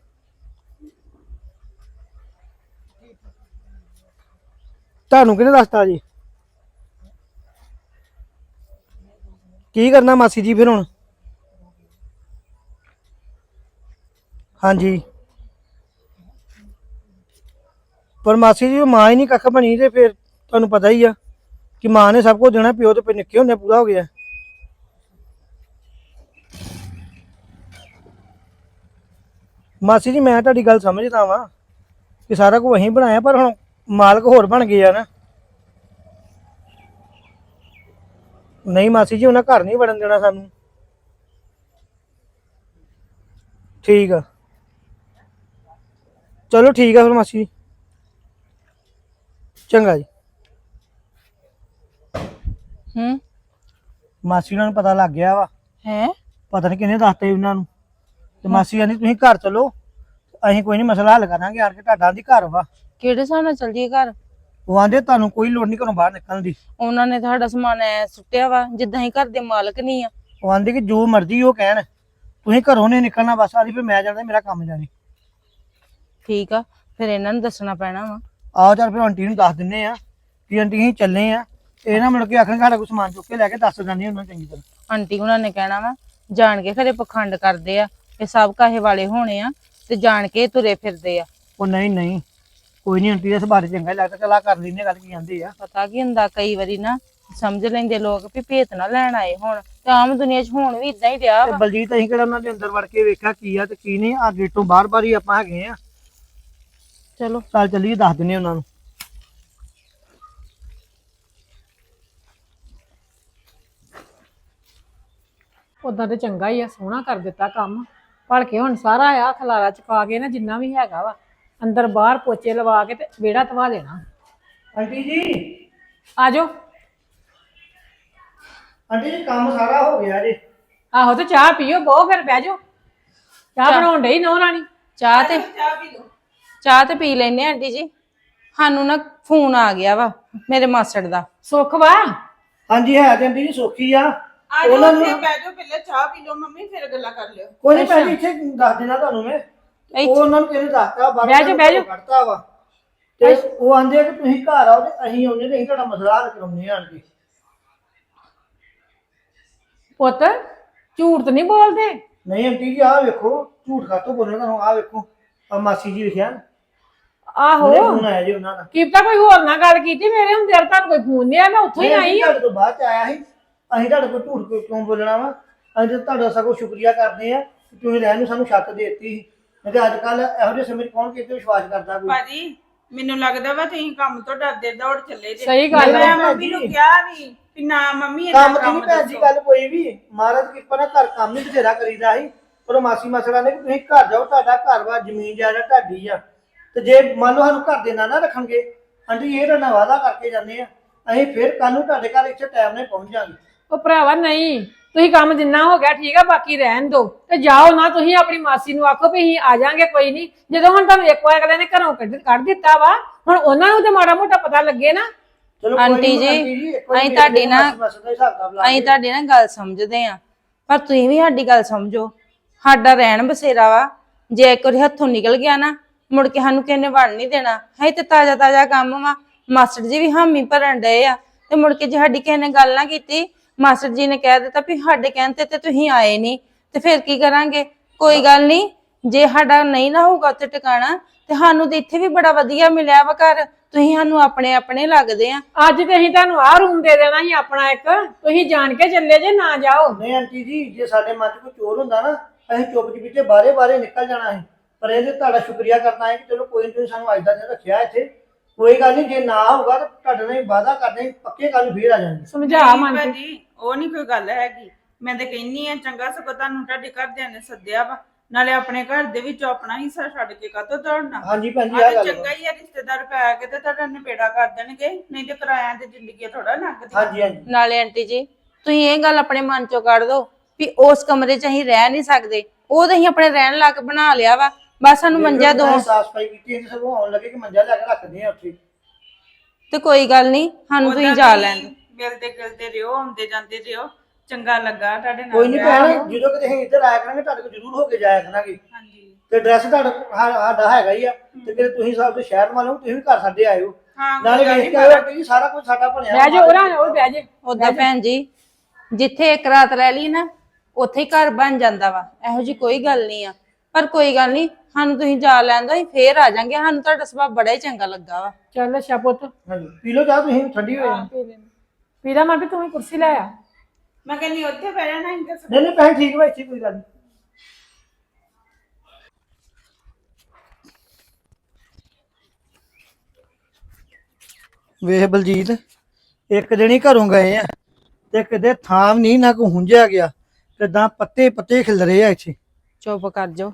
ਤੁਹਾਨੂੰ ਕਿਹਨੇ ਦੱਸਤਾ ਜੀ? ਕੀ ਕਰਨਾ ਮਾਸੀ ਜੀ ਫਿਰ ਹੁਣ? ਹਾਂਜੀ। ਪਰ ਮਾਸੀ ਜੀ ਮਾਂ ਹੀ ਨਹੀਂ ਕੱਖ ਬਣੀ ਤੇ ਫਿਰ ਤੁਹਾਨੂੰ ਪਤਾ ਹੀ ਆ ਕਿ ਮਾਂ ਨੇ ਸਭ ਕੁਝ ਦੇਣਾ, ਪਿਓ ਤੇ ਫਿਰ ਨਿੱਕੇ ਹੁੰਦੇ ਪੂਰਾ ਹੋ ਗਿਆ। ਮਾਸੀ ਜੀ, ਮੈਂ ਤੁਹਾਡੀ ਗੱਲ ਸਮਝਦਾ ਵਾਂ ਕਿ ਸਾਰਾ ਕੁਝ ਅਸੀਂ ਬਣਾਇਆ, ਪਰ ਹੁਣ ਮਾਲਕ ਹੋਰ ਬਣ ਗਏ ਆ ਨਾ। ਨਹੀਂ ਮਾਸੀ ਜੀ ਉਹਨਾਂ ਘਰ ਨਹੀਂ ਵੜਨ ਦੇਣਾ ਸਾਨੂੰ। ਠੀਕ ਆ। ਚਲੋ ਠੀਕ ਆ ਫਿਰ ਮਾਸੀ ਜੀ। ਚੰਗਾ ਜੀ। ਹੂੰ। ਮਾਸੀ ਉਹਨਾਂ ਨੂੰ ਪਤਾ ਲੱਗ ਗਿਆ ਵਾ। ਹੈ। ਪਤਾ ਨਹੀਂ ਕਿਹਨੇ ਦੱਸਤੇ ਉਹਨਾਂ ਨੂੰ। ਤੇ ਮਾਸੀ ਕਹਿੰਦੀ ਤੁਸੀਂ ਘਰ ਚਲੋ। ਅਸੀਂ ਕੋਈ ਨਹੀਂ ਮਸਲਾ ਹੱਲ ਕਰਾਂਗੇ ਕੇ ਤੁਹਾਡਾ ਦੀ ਘਰ ਵਾ। ਕਿਹੜੇ ਹਿਸਾਬ ਨਾਲ ਚੱਲ ਜੀਏ ਘਰ? ਉਹ ਆਂਦੇ ਤੁਹਾਨੂੰ ਕੋਈ ਲੋੜ ਨਹੀਂ ਘਰੋਂ ਬਾਹਰ ਨਿਕਲਣ ਦੀ। ਉਹਨਾਂ ਨੇ ਤੁਹਾਡਾ ਸਮਾਨ ਐ ਸੁੱਟਿਆ ਵਾ ਜਿੱਦਾਂ ਹੀ ਘਰ ਦੇ ਮਾਲਕ ਨਹੀਂ ਆ। ਉਹ ਆਂਦੇ ਕਿ ਜੋ ਮਰਜ਼ੀ ਉਹ ਕਹਿਣ ਤੁਸੀਂ ਘਰੋਂ ਨਹੀਂ ਨਿਕਲਣਾ ਬਸ ਆਦੀ ਫਿਰ ਮੈਂ ਜਾਣਾ ਮੇਰਾ ਕੰਮ ਜਾਣੀ। ਠੀਕ ਆ ਫਿਰ ਇਹਨਾਂ ਨੂੰ ਦੱਸਣਾ ਪੈਣਾ ਵਾ। ਆਓ ਚੱਲ ਫਿਰ ਆਂਟੀ ਨੂੰ ਦੱਸ ਦਿੰਨੇ ਆ ਕਿ ਆਂਟੀ ਅਸੀਂ ਚੱਲੇ ਆ। ਇਹ ਨਾ ਮੁੜ ਕੇ ਆਖਣ ਸਾਡਾ ਕੋਈ ਸਮਾਨ ਚੁੱਕ ਕੇ ਲੈ ਕੇ ਦੱਸ ਦਿੰਦੇ ਉਹਨਾਂ ਨੂੰ ਚੰਗੀ ਤਰ੍ਹਾਂ। ਆਂਟੀ ਉਹਨਾਂ ਨੇ ਕਹਿਣਾ ਵਾ ਜਾਣ ਕੇ ਖਰੇ ਪਖੰਡ ਕਰਦੇ ਆ ਇਹ ਸਭ ਕਾਹੇ ਵਾਲੇ ਹੋਣੇ ਆ ਤੇ ਜਾਣ ਕੇ ਤੁਰੇ ਫਿਰਦੇ ਆ। ਉਹ ਨਹੀਂ ਨਹੀਂ। ਕੋਈ ਨਹੀਂ ਆਂਟੀ ਦੇ ਸੁਭਾਅ ਤੇ ਚੰਗਾ ਲੱਗਦਾ ਚਲਾ ਕਰ ਲੈਨੇ ਗੱਲ ਕੀ ਜਾਂਦੇ ਆ। ਪਤਾ ਕੀ ਹੁੰਦਾ ਕਈ ਵਾਰੀ ਨਾ ਸਮਝ ਲੈਂਦੇ ਲੋਕ ਵੀ ਭੇਤ ਨਾ ਲੈਣ ਆਏ ਹੁਣ ਤੇ ਆਮ ਦੁਨੀਆ 'ਚ ਹੁਣ ਵੀ ਇਦਾਂ ਹੀ ਰਿਹਾ ਤੇ ਵਾ। ਬਲਜੀਤ ਅਸੀਂ ਕਿਹੜਾ ਉਹਨਾਂ ਦੇ ਅੰਦਰ ਵੜ ਕੇ ਵੇਖਿਆ ਕੀ ਆ ਤੇ ਕੀ ਨਹੀਂ ਆ ਗੇਟੋਂ ਬਾਹਰ-ਬਾਹਰ ਹੀ ਆਪਾਂ ਹੈਗੇ ਆ। ਚਲੋ। ਚੱਲ ਚੱਲੀਏ ਦੱਸ ਦਿੰਨੇ ਉਹਨਾਂ ਨੂੰ। ਉਦਾਂ ਤੇ ਚੰਗਾ ਹੀ ਆ ਸੋਹਣਾ ਕਰ ਦਿੱਤਾ ਕੰਮ। ਭੜ ਕੇ ਹੁਣ ਸਾਰਾ ਆ ਖਲਾਰਾ ਚੁਕਾ ਕੇ ਨਾ ਜਿੰਨਾ ਵੀ ਹੈਗਾ ਵਾ ਅੰਦਰ ਬਾਹਰ ਪੋਚੇ ਲਵਾ ਕੇ ਤੇ ਵਿਹੜਾ ਧਵਾ ਦੇਣਾ। ਆਂਟੀ ਜੀ। ਆ ਜਾਓ ਆਂਟੀ ਜੀ ਕੰਮ ਸਾਰਾ ਹੋ ਗਿਆ ਜੀ। ਆਹੋ ਤੇ ਚਾਹ ਪੀਓ ਬਹੁ ਫਿਰ ਬਹਿ ਜਾਓ। ਚਾਹ ਬਣਾਉਣ ਡਈ ਨੋ ਰਾਣੀ? ਚਾਹ ਤੇ ਚਾਹ ਤੇ ਪੀ ਲੈਨੇ ਆ ਆਂਟੀ ਜੀ। ਸਾਨੂੰ ਨਾ ਫੋਨ ਆ ਗਿਆ ਵਾ ਮੇਰੇ ਮਾਸੜ ਦਾ। ਸੁੱਖ ਵਾ? ਹਾਂਜੀ ਹੈ ਤੇ ਆਂਟੀ ਜੀ ਸੌਖੀ ਆ। ਉਹਨਾਂ ਨੂੰ ਬਹਿ ਜਾਓ ਪਹਿਲੇ ਚਾਹ ਪੀ ਲਓ ਮੰਮੀ ਫਿਰ ਗੱਲਾਂ ਕਰ ਲਿਓ। ਕੋਈ ਨਹੀਂ ਪਹਿਲੇ ਇੱਥੇ ਦੱਸ ਦੇਣਾ ਤੁਹਾਨੂੰ ਮੈਂ। ਉਹ ਉਹਨਾਂ ਨੂੰ ਕਿਹਨੇ ਦੱਸਤਾ? ਬਾਹਰ ਬਹਿ ਜਾਓ, ਬਹਿ ਜਾਓ। ਕੱਢਤਾ ਵਾ। ਤੇ ਉਹ ਆਂਦੇ ਆ ਕਿ ਤੁਸੀਂ ਘਰ ਆਓ ਤੇ ਅਸੀਂ ਆਉਂਦੇ ਤੇ ਅਸੀਂ ਤੁਹਾਡਾ ਮਸਲਾ ਹੱਲ ਕਰਾਉਂਦੇ ਆਣ ਕੇ। ਪੁੱਤ ਝੂਠ ਤਾਂ ਨਹੀਂ ਬੋਲਦੇ? ਨਹੀਂ ਆਂਟੀ ਜੀ ਆਹ ਵੇਖੋ ਝੂਠ ਕਾਤੋਂ ਬੋਲਣਾ ਤੁਹਾਨੂੰ? ਆਹ ਵੇਖੋ ਆ ਮਾਸੀ ਜੀ ਲਿਖਿਆ ਆਹੋ। ਉਹਨੇ ਫੋਨ ਆਇਆ ਜੀ ਉਹਨਾਂ ਦਾ। ਕੀ ਪਤਾ ਕੋਈ ਹੋਰ ਨਾ ਗੱਲ ਕੀਤੀ ਮੇਰੇ ਹੁੰਦੇ ਤੁਹਾਨੂੰ ਕੋਈ ਫੋਨ ਨਹੀਂ ਆਇਆ ਮੈਂ ਉੱਥੋਂ ਹੀ ਨਹੀਂ, ਆਈ ਅਸੀਂ ਆ ਤੁਹਾਡੇ ਤੋਂ ਬਾਅਦ ਚ ਆਇਆ ਸੀ। ਅਸੀਂ ਤੁਹਾਡੇ ਕੋਲ ਝੂਠ ਕਿਉਂ- ਕਿਉਂ ਬੋਲਣਾ ਵਾ? ਅਸੀਂ ਤਾਂ ਤੁਹਾਡਾ ਸਗੋਂ ਸ਼ੁਕਰੀਆ ਕਰਦੇ ਆ ਕਿ ਤੁਸੀਂ ਰਹਿਣ ਨੂੰ ਸਾਨੂੰ ਛੱਤ ਦੇ ਦਿੱਤੀ ਸੀ। ਨਹੀਂ ਤੇ ਅੱਜ ਕੱਲ ਇਹੋ ਜਿਹੇ ਸਮੇਂ 'ਚ ਕੌਣ ਕਿਤੇ ਵਿਸ਼ਵਾਸ ਕਰਦਾ ਕੋਈ? ਭਾਜੀ ਮੈਨੂੰ ਲੱਗਦਾ ਵਾ ਤੁਸੀਂ ਕੰਮ ਤੋਂ ਡਰਦੇ ਦੌੜ ਚੱਲੇ ਜੇ। ਸਹੀ ਗੱਲ ਨਹੀਂ, ਹੈ ਮੈਂ ਮੰਮੀ ਨੂੰ ਕਿਹਾ ਵੀ ਕਿ ਨਾ ਮੰਮੀ ਏਦਾਂ ਕੰਮ ਨਹੀਂ ਭੈਣ ਜੀ ਦੱਸੋ। ਗੱਲ ਕੋਈ ਵੀ। ਮਹਾਰਾਜ ਦੀ ਕਿਰਪਾ ਨਾਲ ਘਰ ਕੰਮ ਹੀ ਬਥੇਰਾ ਕਰੀਦਾ ਸੀ। ਪਰ ਮਾਸੀ ਮਸਲਾ ਨੇ ਕਿ ਤੁਸੀਂ ਘਰ ਜਾਓ ਤੁਹਾਡਾ ਘਰ ਵਾ ਜ਼ਮੀਨ ਜਾਇਦਾਦ ਤੁਹਾਡੀ ਆ। ਤੇ ਜੇ ਮੰਨ ਲਓ ਸਾਨੂੰ ਘਰ ਦੇ ਨਾ ਨਾ ਰੱਖਣਗੇ ਆਂਟੀ ਇਹ ਤਾਂ ਨਾ ਵਾਅਦਾ ਕਰਕੇ ਜਾਂਦੇ ਆ। ਅਸੀਂ ਫਿਰ ਕੱਲ ਨੂੰ ਤੁਹਾਡੇ ਘਰ ਇੱਥੇ ਟਾਈਮ ਨਾਲ ਪਹੁੰਚ ਜਾਾਂਗੇ ਉਹ ਭਰਾਵਾ ਨਹੀਂ ਤੁਸੀਂ ਕੰਮ ਜਿੰਨਾ ਹੋ ਗਿਆ ਠੀਕ ਆ ਬਾਕੀ ਰਹਿਣ ਦਿਓ। ਤੇ ਜਾਓ ਨਾ ਤੁਸੀਂ ਆਪਣੀ ਮਾਸੀ ਨੂੰ ਆਖੋ ਵੀ ਅਸੀਂ ਆ ਜਾਾਂਗੇ ਕੋਈ ਨਹੀਂ। ਜਦੋਂ ਹੁਣ ਤੁਹਾਨੂੰ ਇੱਕ ਵਾਰ ਅਗਲੇ ਨੇ ਘਰੋਂ ਕੱਢ ਕੱਢ ਦਿੱਤਾ ਵਾ ਹੁਣ ਉਹਨਾਂ ਨੂੰ ਤੇ ਮਾੜਾ ਮੋਟਾ ਪਤਾ ਲੱਗੇ ਨਾ। ਚਲੋ ਕੋਈ ਆਂਟੀ ਨੀ, ਜੀ, ਆਂਟੀ ਇੱਕ ਵਾਰੀ ਅਸੀਂ ਤੁਹਾਡੀ ਨਾ- ਮਾਸੀ ਮਾਸੀ ਦਾ ਹਿਸਾਬ ਕਿਤਾਬ ਲਾ ਅਸੀਂ ਕੇ। ਤੁਹਾਡੀ ਨਾ ਗੱਲ ਸਮਝਦੇ ਆ ਪਰ ਤੁਸੀਂ ਵੀ ਸਾਡੀ ਗੱਲ ਸਮਝੋ। ਸਾਡਾ ਰਹਿਣ ਬਸੇਰਾ ਵਾ। ਜੇ ਇੱਕ ਵਾਰੀ ਹੱਥੋਂ ਨਿਕਲ ਗਿਆ ਨਾ ਮੁੜ ਕੇ ਸਾਨੂੰ ਕਿਸੇ ਨੇ ਵੜ ਨਹੀਂ ਦੇਣਾ। ਹੈ ਤੇ ਤਾਜ਼ਾ ਤਾਜ਼ਾ ਕੰਮ ਵਾ। ਮਾਸਟਰ ਜੀ ਵੀ ਹਾਮੀ ਭਰਨ ਡਏ ਆ। ਤੇ ਮੁੜ ਕੇ ਜੇ ਸਾਡੀ ਕਿਸੇ ਨੇ ਗੱਲ ਨਾ ਕੀਤੀ ਮਾਸਟਰ ਜੀ ਨੇ ਕਹਿ ਦਿੱਤਾ ਵੀ ਸਾਡੇ ਕਹਿਣ ਤੇ ਤੇ ਤੁਸੀਂ ਆਏ ਨਹੀਂ ਤੇ ਫਿਰ ਕੀ ਕਰਾਂਗੇ? ਕੋਈ ਗੱਲ ਨਹੀਂ ਜੇ ਸਾਡਾ ਨਹੀਂ ਨਾ ਹੋਊਗਾ ਉੱਥੇ ਟਿਕਾਣਾ ਤੇ ਸਾਨੂੰ ਤੇ ਇੱਥੇ ਵੀ ਬੜਾ ਵਧੀਆ ਮਿਲਿਆ ਵਾ ਘਰ। ਤੁਸੀਂ ਸਾਨੂੰ ਆਪਣੇ ਆਪਣੇ ਲੱਗਦੇ ਆ। ਅੱਜ ਤੇ ਅਸੀਂ ਤੁਹਾਨੂੰ ਆਹ ਰੂਮ ਦੇ ਦੇਣਾ ਸੀ ਆਪਣਾ ਇੱਕ। ਤੁਸੀਂ ਜਾਣ ਕੇ ਚੱਲੇ ਜੇ ਨਾ ਜਾਓ। ਨਹੀਂ ਆਂਟੀ ਜੀ ਜੇ ਸਾਡੇ ਮਨ 'ਚ ਕੋਈ ਚੋਰ ਹੁੰਦਾ ਨਾ ਅਸੀਂ ਚੁੱਪ ਚਪੀਤੇ ਬਾਰੇ ਬਾਰੇ ਨਿਕਲ ਜਾਣਾ ਸੀ। ਪਰ ਇਹਦੇ ਤੁਹਾਡਾ ਸ਼ੁਕਰੀਆ ਕਰਨਾ ਹੈ ਕਿ ਚਲੋ ਕੋਈ ਨੀ ਤੁਸੀਂ ਸਾਨੂੰ ਅੱਜ ਦਾ ਦਿਨ ਰੱਖਿਆ ਇੱਥੇ। ਕੋਈ ਗੱਲ ਨਹੀਂ ਜੇ ਨਾ ਹੋਊਗਾ ਤਾਂ ਤੁਹਾਡੇ ਨਾਲ ਹੀ ਵਾਅਦਾ ਕਰਦੇ ਹਾਂ, ਪੱਕੇ ਕੱਲ ਫੇਰ ਆ ਜਾਣਗੇ। ਸਮਝਾ ਨਹੀਂ ਮਨ ਭਾਜੀ ਉਹ ਨਹੀਂ ਕੋਈ ਗੱਲ ਹੈਗੀ। ਮੈਂ ਤਾਂ ਕਹਿੰਨੀ ਆ ਚੰਗਾ ਸਗੋਂ ਤੁਹਾਨੂੰ ਤੁਹਾਡੇ ਘਰਦਿਆਂ ਨੇ ਸੱਦਿਆ ਵਾ। ਨਾਲੇ ਆਪਣੇ ਘਰ ਦੇ ਵਿੱਚ ਆਪਣਾ ਹਿੱਸਾ ਛੱਡ ਕੇ ਕਾਹਤੋਂ ਦੌੜਨਾ? ਹਾਂਜੀ ਭੈਣ ਜੀ ਆ ਗੱਲ ਚੰਗਾ ਹੀ ਆ ਰਿਸ਼ਤੇਦਾਰ ਪੈ ਕੇ ਤੇ ਤੁਹਾਡਾ ਨਿਬੇੜਾ ਕਰ ਦੇਣਗੇ। ਨਹੀਂ ਤੇ ਕਿਰਾਇਆਂ ਤੇ ਜ਼ਿੰਦਗੀ ਥੋੜਾ ਲੰਘਦੀ। ਹਾਂਜੀ ਹਾਂਜੀ। ਨਾਲੇ ਆਂਟੀ ਜੀ ਤੁਸੀਂ ਇਹ ਗੱਲ ਆਪਣੇ ਮਨ ਚੋਂ ਕੱਢ ਦਿਓ ਵੀ ਉਸ ਕਮਰੇ 'ਚ ਅਸੀਂ ਰਹਿ ਨਹੀਂ ਸਕਦੇ। ਉਹ ਤਾਂ ਅਸੀਂ ਆਪਣੇ ਰਹਿਣ ਲੱਗ ਬਣਾ ਲਿਆ ਵਾ। ਬਸ ਸਾਨੂੰ ਮੰਜਾ ਦੋ। ਸਾਫ਼ ਸਫ਼ਾਈ ਕੀਤੀ ਹੈ ਸਗੋਂ ਆਉਣ ਲੱਗੇ ਕਿ ਮੰਜਾ ਲੈ ਕੇ ਰੱਖਦੇ ਆ ਉੱਥੇ। ਤੇ ਕੋਈ ਗੱਲ ਨਹੀਂ ਸਾਨੂੰ ਤੁਸੀਂ ਜਾ ਲੈਣ ਦਿਓ। ਮਿਲਦੇ ਗਿਲਦੇ ਰਿਓ ਆਉਂਦੇ ਜਾਂਦੇ ਰਿਓ ਚੰਗਾ ਲੱਗਾ ਤੁਹਾਡੇ ਨਾਲ ਕੋਈ ਨਹੀਂ ਰਹਿ ਭੈਣ। ਜਦੋਂ ਕਿਤੇ ਅਸੀਂ ਇੱਧਰ ਆਇਆ ਕਰਾਂਗੇ ਤੁਹਾਡੇ ਕੋਲ ਜ਼ਰੂਰ ਹੋ ਕੇ ਜਾਇਆ ਕਰਾਂਗੇ। ਹਾਂਜੀ। ਤੇ ਐਡਰੈਸ ਤੁਹਾਡਾ ਸਾ- ਸਾਡਾ ਹੈਗਾ ਹੀ ਆ। ਤੇ ਕਿਤੇ ਤੁਸੀਂ ਸਾਹਿਬ ਦੇ ਸ਼ਹਿਰ ਵਾਲੋਂ ਤੁਸੀਂ ਵੀ ਘਰ ਸਾਡੇ ਆਇਓ। ਹਾਂ ਨਾਲੇ ਵੇਖ ਕੇ ਆਇਓ ਕਿ ਜੀ ਸਾਰਾ ਕੁਝ ਸਾਡਾ ਬਣਿਆ ਬਹਿ ਜਾਓ ਉਹਨਾਂ ਉਹ ਬਹਿ ਜਾਓ ਓਦਾਂ ਭੈਣ ਜੀ ਜਿੱਥੇ ਇੱਕ ਰਾਤ ਰਹਿ ਲਈ ਨਾ ਉੱਥੇ ਹੀ ਘਰ ਬਣ ਜਾਂਦਾ ਵਾ। ਇਹੋ ਜੀ ਕੋਈ ਗੱਲ ਨਹੀਂ ਆ। ਪਰ ਕੋਈ ਗੱਲ ਨਹੀਂ ਸਾਨੂੰ ਤੁਸੀਂ ਜਾ ਲੈਣ ਦੋ ਅਸੀਂ ਫੇਰ ਆ ਜਾਾਂਗੇ। ਸਾਨੂੰ ਤੁਹਾਡਾ ਸੁਭਾਅ ਬੜਾ ਹੀ ਚੰਗਾ ਲੱਗਾ ਵਾ। ਚੱਲ ਅੱਛਾ ਪੁੱਤ। ਹਾਂਜੀ। ਪੀ ਲਓ ਚਾਹ ਤੁਸੀਂ ਠੰਡੀ ਹੋ ਜਾਣੀ। ਪੀਲਾ ਮਨ ਵੀ ਤੂੰ ਵੀ ਕੁਰਸੀ ਲੈ ਆ। ਮੈਂ ਕਹਿੰਨੀ ਉੱਥੇ ਬਹਿ ਜਾਣਾ ਇੰਨੇ ਨਹੀਂ ਨਹੀਂ ਭੈਣ ਠੀਕ ਵਾ ਇੱਥੇ ਕੋਈ ਗੱਲ ਨਹੀਂ। ਵੇਖ ਬਲਜੀਤ ਇੱਕ ਦਿਨ ਹੀ ਘਰੋਂ ਗਏ ਆ ਤੇ ਕਿਤੇ ਥਾਂ ਵੀ ਨਹੀਂ ਨਾ ਕੋ ਹੁੰਜਿਆ ਗਿਆ। ਕਿਦਾਂ ਪੱਤੇ ਪੱਤੇ ਖਿਲ ਰਹੇ ਆ ਇੱਥੇ। ਚੁੱਪ ਕਰ ਜਾਓ।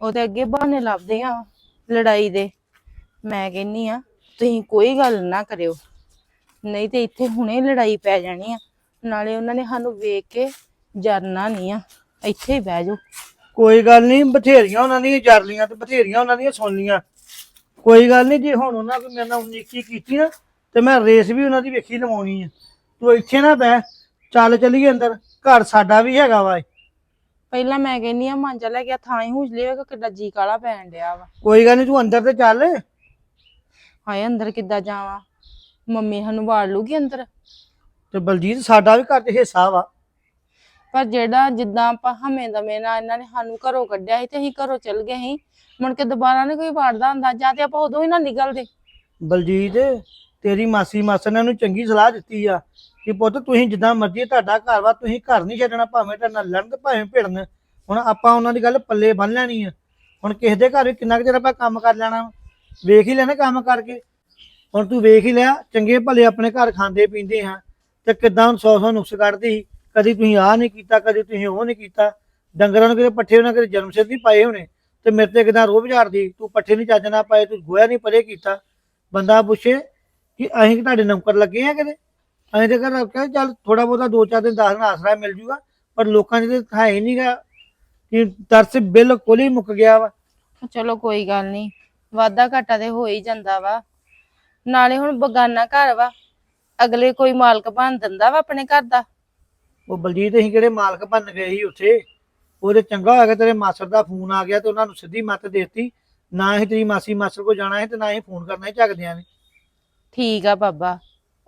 ਉਹਦੇ ਅੱਗੇ ਬਹਾਨੇ ਲੱਭਦੇ ਆ ਲੜਾਈ ਦੇ। ਮੈਂ ਕਹਿੰਨੀ ਆ, ਤੁਸੀਂ ਕੋਈ ਗੱਲ ਨਾ ਕਰਿਓ। ਨਹੀਂ ਤੇ ਇੱਥੇ ਹੁਣੇ ਲੜਾਈ ਪੈ ਜਾਣੀ ਆ। ਨਾਲੇ ਉਹਨਾਂ ਨੇ ਸਾਨੂੰ ਵੇਖ ਕੇ ਜਰਨਾ ਨਹੀਂ ਆ। ਇੱਥੇ ਹੀ ਬਹਿ ਜਾਓ। ਕੋਈ ਗੱਲ ਨਹੀਂ ਬਥੇਰੀਆਂ ਉਹਨਾਂ ਦੀਆਂ ਜਰਲੀਆਂ ਤੇ ਬਥੇਰੀਆਂ ਉਹਨਾਂ ਦੀਆਂ ਸੁਣਨੀਆਂ ਕੋਈ ਗੱਲ ਨਹੀਂ ਜੇ ਹੁਣ ਉਹਨਾਂ ਕੋਈ ਮੇਰੇ ਨਾਲ ਉਨੀਕੀ ਕੀਤੀ ਨਾ, ਤੇ ਮੈਂ ਰੇਸ ਵੀ ਉਹਨਾਂ ਦੀ ਵੇਖੀ ਲਵਾਉਣੀ ਆ। ਤੂੰ ਇੱਥੇ ਨਾ ਬਹਿ, ਚੱਲ ਚੱਲੀਏ ਅੰਦਰ। ਘਰ ਸਾਡਾ ਵੀ ਹੈਗਾ ਵਾ ਪਹਿਲਾਂ ਮੈਂ ਕਹਿੰਨੀ ਆ ਮਾਂਜਾ ਲੈ ਗਿਆ ਥਾਂ ਹੀ ਹੁਜਲੇ ਹੋਏਗਾ ਕਿੱਡਾ ਜੀ ਕਾਲਾ ਪੈਣ ਡਿਆ ਵਾ। ਕੋਈ ਗੱਲ ਨਹੀਂ ਤੂੰ ਅੰਦਰ ਤੇ ਚੱਲ। ਹਾਏ ਅੰਦਰ ਕਿੱਦਾਂ ਜਾਵਾਂ? ਮੰਮੀ ਸਾਨੂੰ ਵਾੜ ਲੂਗੀ ਅੰਦਰ? ਤੇ ਬਲਜੀਤ ਸਾਡਾ ਵੀ ਘਰ 'ਚ ਹਿੱਸਾ ਵਾ। ਪਰ ਜਿਹੜਾ ਜਿੱਦਾਂ ਆਪਾਂ ਹਮੇ ਦਮੇ ਨਾਲ ਇਹਨਾਂ ਨੇ ਸਾਨੂੰ ਘਰੋਂ ਕੱਢਿਆ ਸੀ ਤੇ ਅਸੀਂ ਘਰੋਂ ਚਲ ਗਏ ਸੀ ਮੁੜ ਕੇ ਦੁਬਾਰਾ ਨਹੀਂ ਕੋਈ ਵਾੜਦਾ ਹੁੰਦਾ ਜਾਂ ਤੇ ਆਪਾਂ ਉਦੋਂ ਹੀ ਨਾ ਨਿਕਲਦੇ। ਬਲਜੀਤ ਤੇਰੀ ਮਾਸੀ ਮਾਸਰ ਨੇ ਉਹਨੂੰ ਚੰਗੀ ਸਲਾਹ ਦਿੱਤੀ ਆ। ਕਿ ਪੁੱਤ ਤੁਸੀਂ ਜਿੱਦਾਂ ਮਰਜ਼ੀ ਤੁਹਾਡਾ ਘਰ ਵਾ, ਤੁਸੀਂ ਘਰ ਨਹੀਂ ਛੱਡਣਾ, ਭਾਵੇਂ ਤੁਹਾਡੇ ਨਾਲ ਲੜਨ ਤੇ ਭਾਵੇਂ ਭਿੜਨ। ਹੁਣ ਆਪਾਂ ਉਹਨਾਂ ਦੀ ਗੱਲ ਪੱਲੇ ਬੰਨ ਲੈਣੀ ਆ। ਹੁਣ ਕਿਸੇ ਦੇ ਘਰ ਵੀ ਕਿੰਨਾ ਕੁ ਚਿਰ ਆਪਾਂ ਕੰਮ ਕਰ ਲੈਣਾ ਵਾ। ਵੇਖ ਹੀ ਲੈਣਾ ਕੰਮ ਕਰਕੇ। ਹੁਣ ਤੂੰ ਵੇਖ ਹੀ ਲਿਆ, ਚੰਗੇ ਭਲੇ ਆਪਣੇ ਘਰ ਖਾਂਦੇ ਪੀਂਦੇ ਹਾਂ ਤੇ ਕਿਦਾਂ ਹੁਣ ਸੌ ਸੌ ਨੁਕਸ ਕੱਢਦੀ ਸੀ। ਕਦੀ ਤੁਸੀਂ ਆਹ ਨਹੀਂ ਕੀਤਾ, ਕਦੀ ਤੁਸੀਂ ਉਹ ਨਹੀਂ ਕੀਤਾ। ਡੰਗਰਾਂ ਨੂੰ ਕਿਤੇ ਪੱਠੇ ਉਹਨਾਂ ਕਿਤੇ ਜਨਮ ਸਿਰ ਨਹੀਂ ਪਾਏ ਹੋਣੇ। ਤੇ ਮੇਰੇ ਤੇ ਕਿਦਾਂ ਰੋਹ ਝਾੜਦੀ ਤੂੰ ਪੱਠੇ ਨਹੀਂ ਚੱਜ ਨਾਲ ਪਾਏ, ਤੂੰ ਗੋਇਆ ਨਹੀਂ ਪਰੇ ਕੀਤਾ। ਬੰਦਾ ਪੁੱਛੇ ਕਿ ਅਸੀਂ ਕਿ ਤੁਹਾਡੇ ਨੌਕਰ ਲੱਗੇ ਆ ਕਿਤੇ? ਅਸੀਂ ਤੇ ਕਹਿੰਦਾ ਕਿ ਚੱਲ ਥੋੜਾ ਬਹੁਤਾ ਦੋ ਚਾਰ ਦਿਨ ਦਸ ਦਿਨ ਆਸਰਾ ਮਿਲ ਜੂਗਾ ਪਰ ਲੋਕਾਂ ਦੇ ਤਾਂ ਹੈ ਹੀ ਨਹੀਂਗਾ ਕਿ ਤਰਸ ਬਿਲਕੁਲ ਹੀ ਮੁੱਕ ਗਿਆ ਵਾ। ਚਲੋ ਕੋਈ ਗੱਲ ਨਹੀਂ ਵਾਧਾ ਘਾਟਾ ਤੇ ਹੋ ਹੀ ਜਾਂਦਾ ਵਾ। ਨਾਲੇ ਹੁਣ ਬਗਾਨਾ ਘਰ ਵਾ ਅਗਲੇ ਕੋਈ ਮਾਲਕ ਬਣ ਦਿੰਦਾ ਵਾ ਆਪਣੇ ਘਰ ਦਾ। ਉਹ ਬਲਜੀਤ ਅਸੀਂ ਕਿਹੜੇ ਮਾਲਕ ਬਣ ਗਏ ਸੀ ਉੱਥੇ? ਉਹਦੇ ਚੰਗਾ ਹੋਇਆ ਕਿ ਤੇਰੇ ਮਾਸਟਰ ਦਾ ਫੋਨ ਆ ਗਿਆ ਤੇ ਉਹਨਾਂ ਨੂੰ ਸਿੱਧੀ ਮੱਤ ਦੇਤੀ ਨਾ ਹੀ ਤੇਰੀ ਮਾਸੀ ਮਾਸਟਰ ਕੋ ਜਾਣਾ ਹੈ ਤੇ ਨਾ ਹੀ ਫੋਨ ਕਰਨਾ ਹੀ ਝੱਕਦਿਆਂ ਨੇ। ਠੀਕ ਆ ਬਾਬਾ।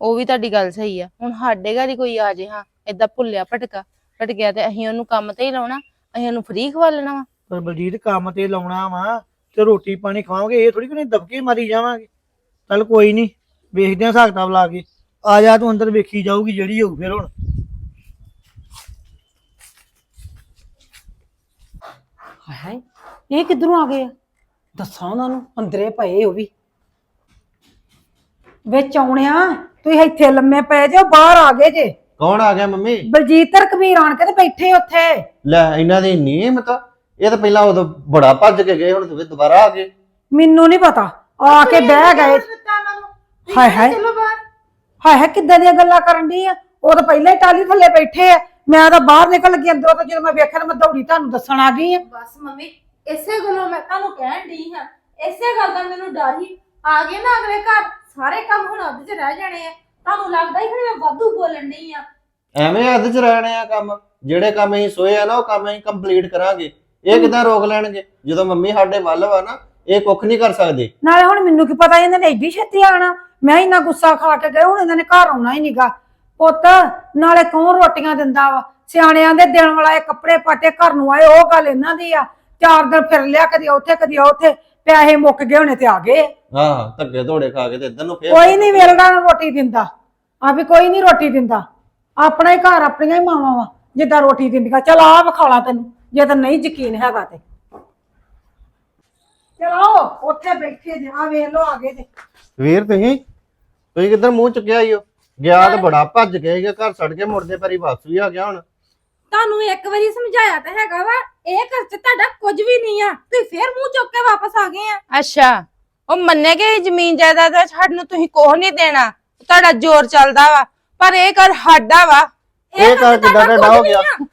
ਉਹ ਵੀ ਤੁਹਾਡੀ ਗੱਲ ਸਹੀ ਆ। ਹੁਣ ਸਾਡੇ ਘਰ ਹੀ ਕੋਈ ਆ ਜੇ ਹਾਂ ਏਦਾਂ ਭੁੱਲਿਆ ਭਟਕਾ। ਭਟਕਿਆ ਤੇ ਅਸੀਂ ਉਹਨੂੰ ਕੰਮ ਤੇ ਹੀ ਲਾਉਣਾ ਅਸੀਂ ਉਹਨੂੰ ਫ੍ਰੀ ਖਵਾ ਲੈਣਾ ਵਾ। ਪਰ ਬਲਜੀਤ ਕੰਮ ਤੇ ਲਾਉਣਾ ਵਾ ਤੇ ਰੋਟੀ ਪਾਣੀ ਖਵਾਵਾਂਗੇ ਇਹ ਥੋੜੀ ਕਿ ਨਹੀਂ ਦਬਕੇ ਮਾਰੀ ਜਾਵਾਂਗੇ। ਚੱਲ ਕੋਈ ਨਹੀਂ ਵੇਖਦੇ ਆਂ ਹਿਸਾਬ ਕਿਤਾਬ ਲਾ ਕੇ। ਆ ਜਾ ਤੂੰ ਅੰਦਰ ਵੇਖੀ ਜਾਊਗੀ ਜਿਹੜੀ ਹੋਊ ਫਿਰ ਹੁਣ। ਹਾਏ ਇਹ ਕਿੱਧਰੋਂ ਆ ਗਏ ਆ? ਦੱਸਾਂ ਉਹਨਾਂ ਨੂੰ ਅੰਦਰੇ ਪਏ ਉਹ ਵੀ। ਵਿੱਚ ਆਉਣਿਆ ਤੁਸੀਂ ਇੱਥੇ ਲੰਮੇ ਪਏ ਜੇ ਬਾਹਰ ਆ ਗਏ ਜੇ। ਕੌਣ ਆ ਗਿਆ ਮੰਮੀ? ਬਲਜੀਤ ਤੇ ਕਬੀਰ ਆਣ ਕੇ ਤੇ ਬੈਠੇ ਉੱਥੇ। ਲੈ ਇਹਨਾਂ ਦੀ ਨੀਮਤ ਇਹ ਤਾਂ ਪਹਿਲਾਂ ਉਦੋਂ ਬੜਾ ਭੱਜ ਕੇ ਗਏ ਹੁਣ ਤੇ ਫਿਰ ਦੁਬਾਰਾ ਆ ਗਏ। ਮੈਨੂੰ ਨਹੀਂ ਪਤਾ। ਆ ਕੇ ਬਹਿ ਗਏ। ਹਾਏ ਹਾਏ। ਹਾਏ ਹਾਏ ਕਿੱਦਾਂ ਦੀਆਂ ਗੱਲਾਂ ਕਰਨ ਦੀ ਆ? ਉਹ ਤਾਂ ਪਹਿਲਾਂ ਹੀ ਟਾਲੀ ਥੱਲੇ ਬੈਠੇ ਆ। ਮੈਂ ਤਾਂ ਬਾਹਰ ਨਿਕਲ ਗਈ ਅੰਦਰੋਂ ਤਾਂ ਜਦੋਂ ਮੈਂ ਵੇਖਿਆ ਤਾਂ ਮੈਂ ਦੌੜੀ ਤੁਹਾਨੂੰ ਦੱਸਣ ਆ ਗਈ ਆ। ਬਸ ਮੰਮੀ ਇਸੇ ਗੱਲੋਂ ਮੈਂ ਤੁਹਾਨੂੰ ਕਹਿਣ ਡਈ ਹਾਂ। ਇਸੇ ਗੱਲ ਦਾ ਮੈਨੂੰ ਡਰ ਹੀ। ਆ ਗਏ ਨਾ ਅਗਲੇ ਘਰ। ਸਾਰੇ ਕੰਮ ਹੁਣ ਅੱਧ 'ਚ ਰਹਿ ਜਾਣੇ ਆ। ਤੁਹਾਨੂੰ ਲੱਗਦਾ ਹੀ ਕਿ ਮੈਂ ਵਾਧੂ ਬੋਲਣ ਡਈ ਆ। ਐਵੇਂ ਅੱਧ ਚ ਰਹਿਣੇ ਆ ਕੰਮ। ਜਿਹੜੇ ਕੰਮ ਅਸੀਂ ਸੋਏ ਆ ਨਾ ਉਹ ਕੰਮ ਅਸੀਂ ਕੰਪਲੀਟ ਕਰਾਂਗੇ। ਇਹ ਕਿਦਾਂ ਰੋਕ ਲੈਣਗੇ? ਜਦੋਂ ਮੰਮੀ ਸਾਡੇ ਵੱਲ ਵਾ ਨਾ ਇਹ ਕੁੱਖ ਨਹੀਂ ਕਰ ਸਕਦੇ। ਨਾਲੇ ਹੁਣ ਮੈਨੂੰ ਕੀ ਪਤਾ ਇਹਨਾਂ ਨੇ ਐਡੀ ਛੇਤੀ ਆਣਾ। ਮੈਂ ਇੰਨਾ ਗੁੱਸਾ ਖਾ ਕੇ ਗਏ ਹੁਣ ਇਹਨਾਂ ਨੇ ਘਰ ਆਉਣਾ ਹੀ ਨਹੀਂਗਾ ਪੁੱਤ ਨਾਲੇ ਕੌਣ ਰੋਟੀਆਂ ਦਿੰਦਾ ਵਾ। ਸਿਆਣਿਆਂ ਦੇ ਦੇਣ ਵਾਲਾ ਇਹ ਕੱਪੜੇ ਪਾਟੇ ਘਰ ਨੂੰ ਆਏ ਉਹ ਗੱਲ ਇਹਨਾਂ ਦੀ ਆ। ਚਾਰ ਦਿਨ ਫਿਰ ਲਿਆ ਕਦੀ ਉੱਥੇ ਕਦੀ ਉੱਥੇ। ਪੈਸੇ ਮੁੱਕ ਗਏ ਹੋਣੇ ਤੇ ਆ ਗਏ। ਹਾਂ ਧੱਕੇ ਧੋੜੇ ਖਾ ਕੇ ਤੇ ਇੱਧਰ ਨੂੰ ਫੇਰ ਕੋਈ ਨਹੀਂ ਵੇਲਦਾ ਨੂੰ ਰੋਟੀ ਦਿੰਦਾ। ਆ ਵੀ ਕੋਈ ਨਹੀਂ ਰੋਟੀ ਦਿੰਦਾ। ਆਪਣਾ ਹੀ ਘਰ ਆਪਣੀਆਂ ਹੀ ਮਾਵਾਂ ਵਾ ਜਿੱਦਾਂ ਰੋਟੀ ਦਿੰਦੀਆਂ। ਚਲ ਆ ਵਿਖਾਲਾ ਤੈਨੂੰ ਜੇ ਤਾਂ ਨਹੀਂ ਯਕੀਨ ਹੈਗਾ ਤੇ। ਚਲੋ ਉੱਥੇ ਬੈਠੇ ਜੇ ਆ ਵੇਖ ਲੋ ਆ ਗਏ ਜੇ। ਵੀਰ ਤੁਸੀਂ? ਤੁਸੀਂ ਕਿੱਧਰ ਮੂੰਹ ਚੁੱਕਿਆ ਈ ਓ? ਗਿਆ ਤਾਂ ਬੜਾ ਭੱਜ ਕਿ ਘਰ ਛੱਡ ਕੇ ਮੁੜਦੇ ਪਰੀ ਵਾਪਸ ਵੀ ਆ ਗਿਆ ਹੁਣ। ਤੁਹਾਨੂੰ ਇੱਕ ਵਾਰੀ ਸਮਝਾਇਆ ਤਾਂ ਹੈਗਾ ਵਾ ਇਹ ਘਰ 'ਚ ਤੁਹਾਡਾ ਕੁਝ ਵੀ ਨਹੀਂ ਆ। ਤੁਸੀਂ ਫੇਰ ਮੂੰਹ ਚੁੱਕ ਕੇ ਵਾਪਸ ਆ ਗਏ ਆ। ਅੱਛਾ ਉਹ ਮੰਨੇ ਕਿ ਜ਼ਮੀਨ ਜਾਇਦਾਦ ਦਾ ਛੱਡ ਨੂੰ ਤੁਸੀਂ ਕੋਹ ਨਹੀਂ ਦੇਣਾ। ਤੁਹਾਡਾ ਜ਼ੋਰ ਚੱਲਦਾ ਵਾ ਪਰ ਇਹ ਘਰ ਸਾਡਾ ਵਾ। ਇਹ ਘਰ ਕਿੱਦਾਂ ਤੁਹਾਡਾ ਤੁਹਾਡਾ ਹੋ ਕੁਝ ਗਿਆ? ਆ।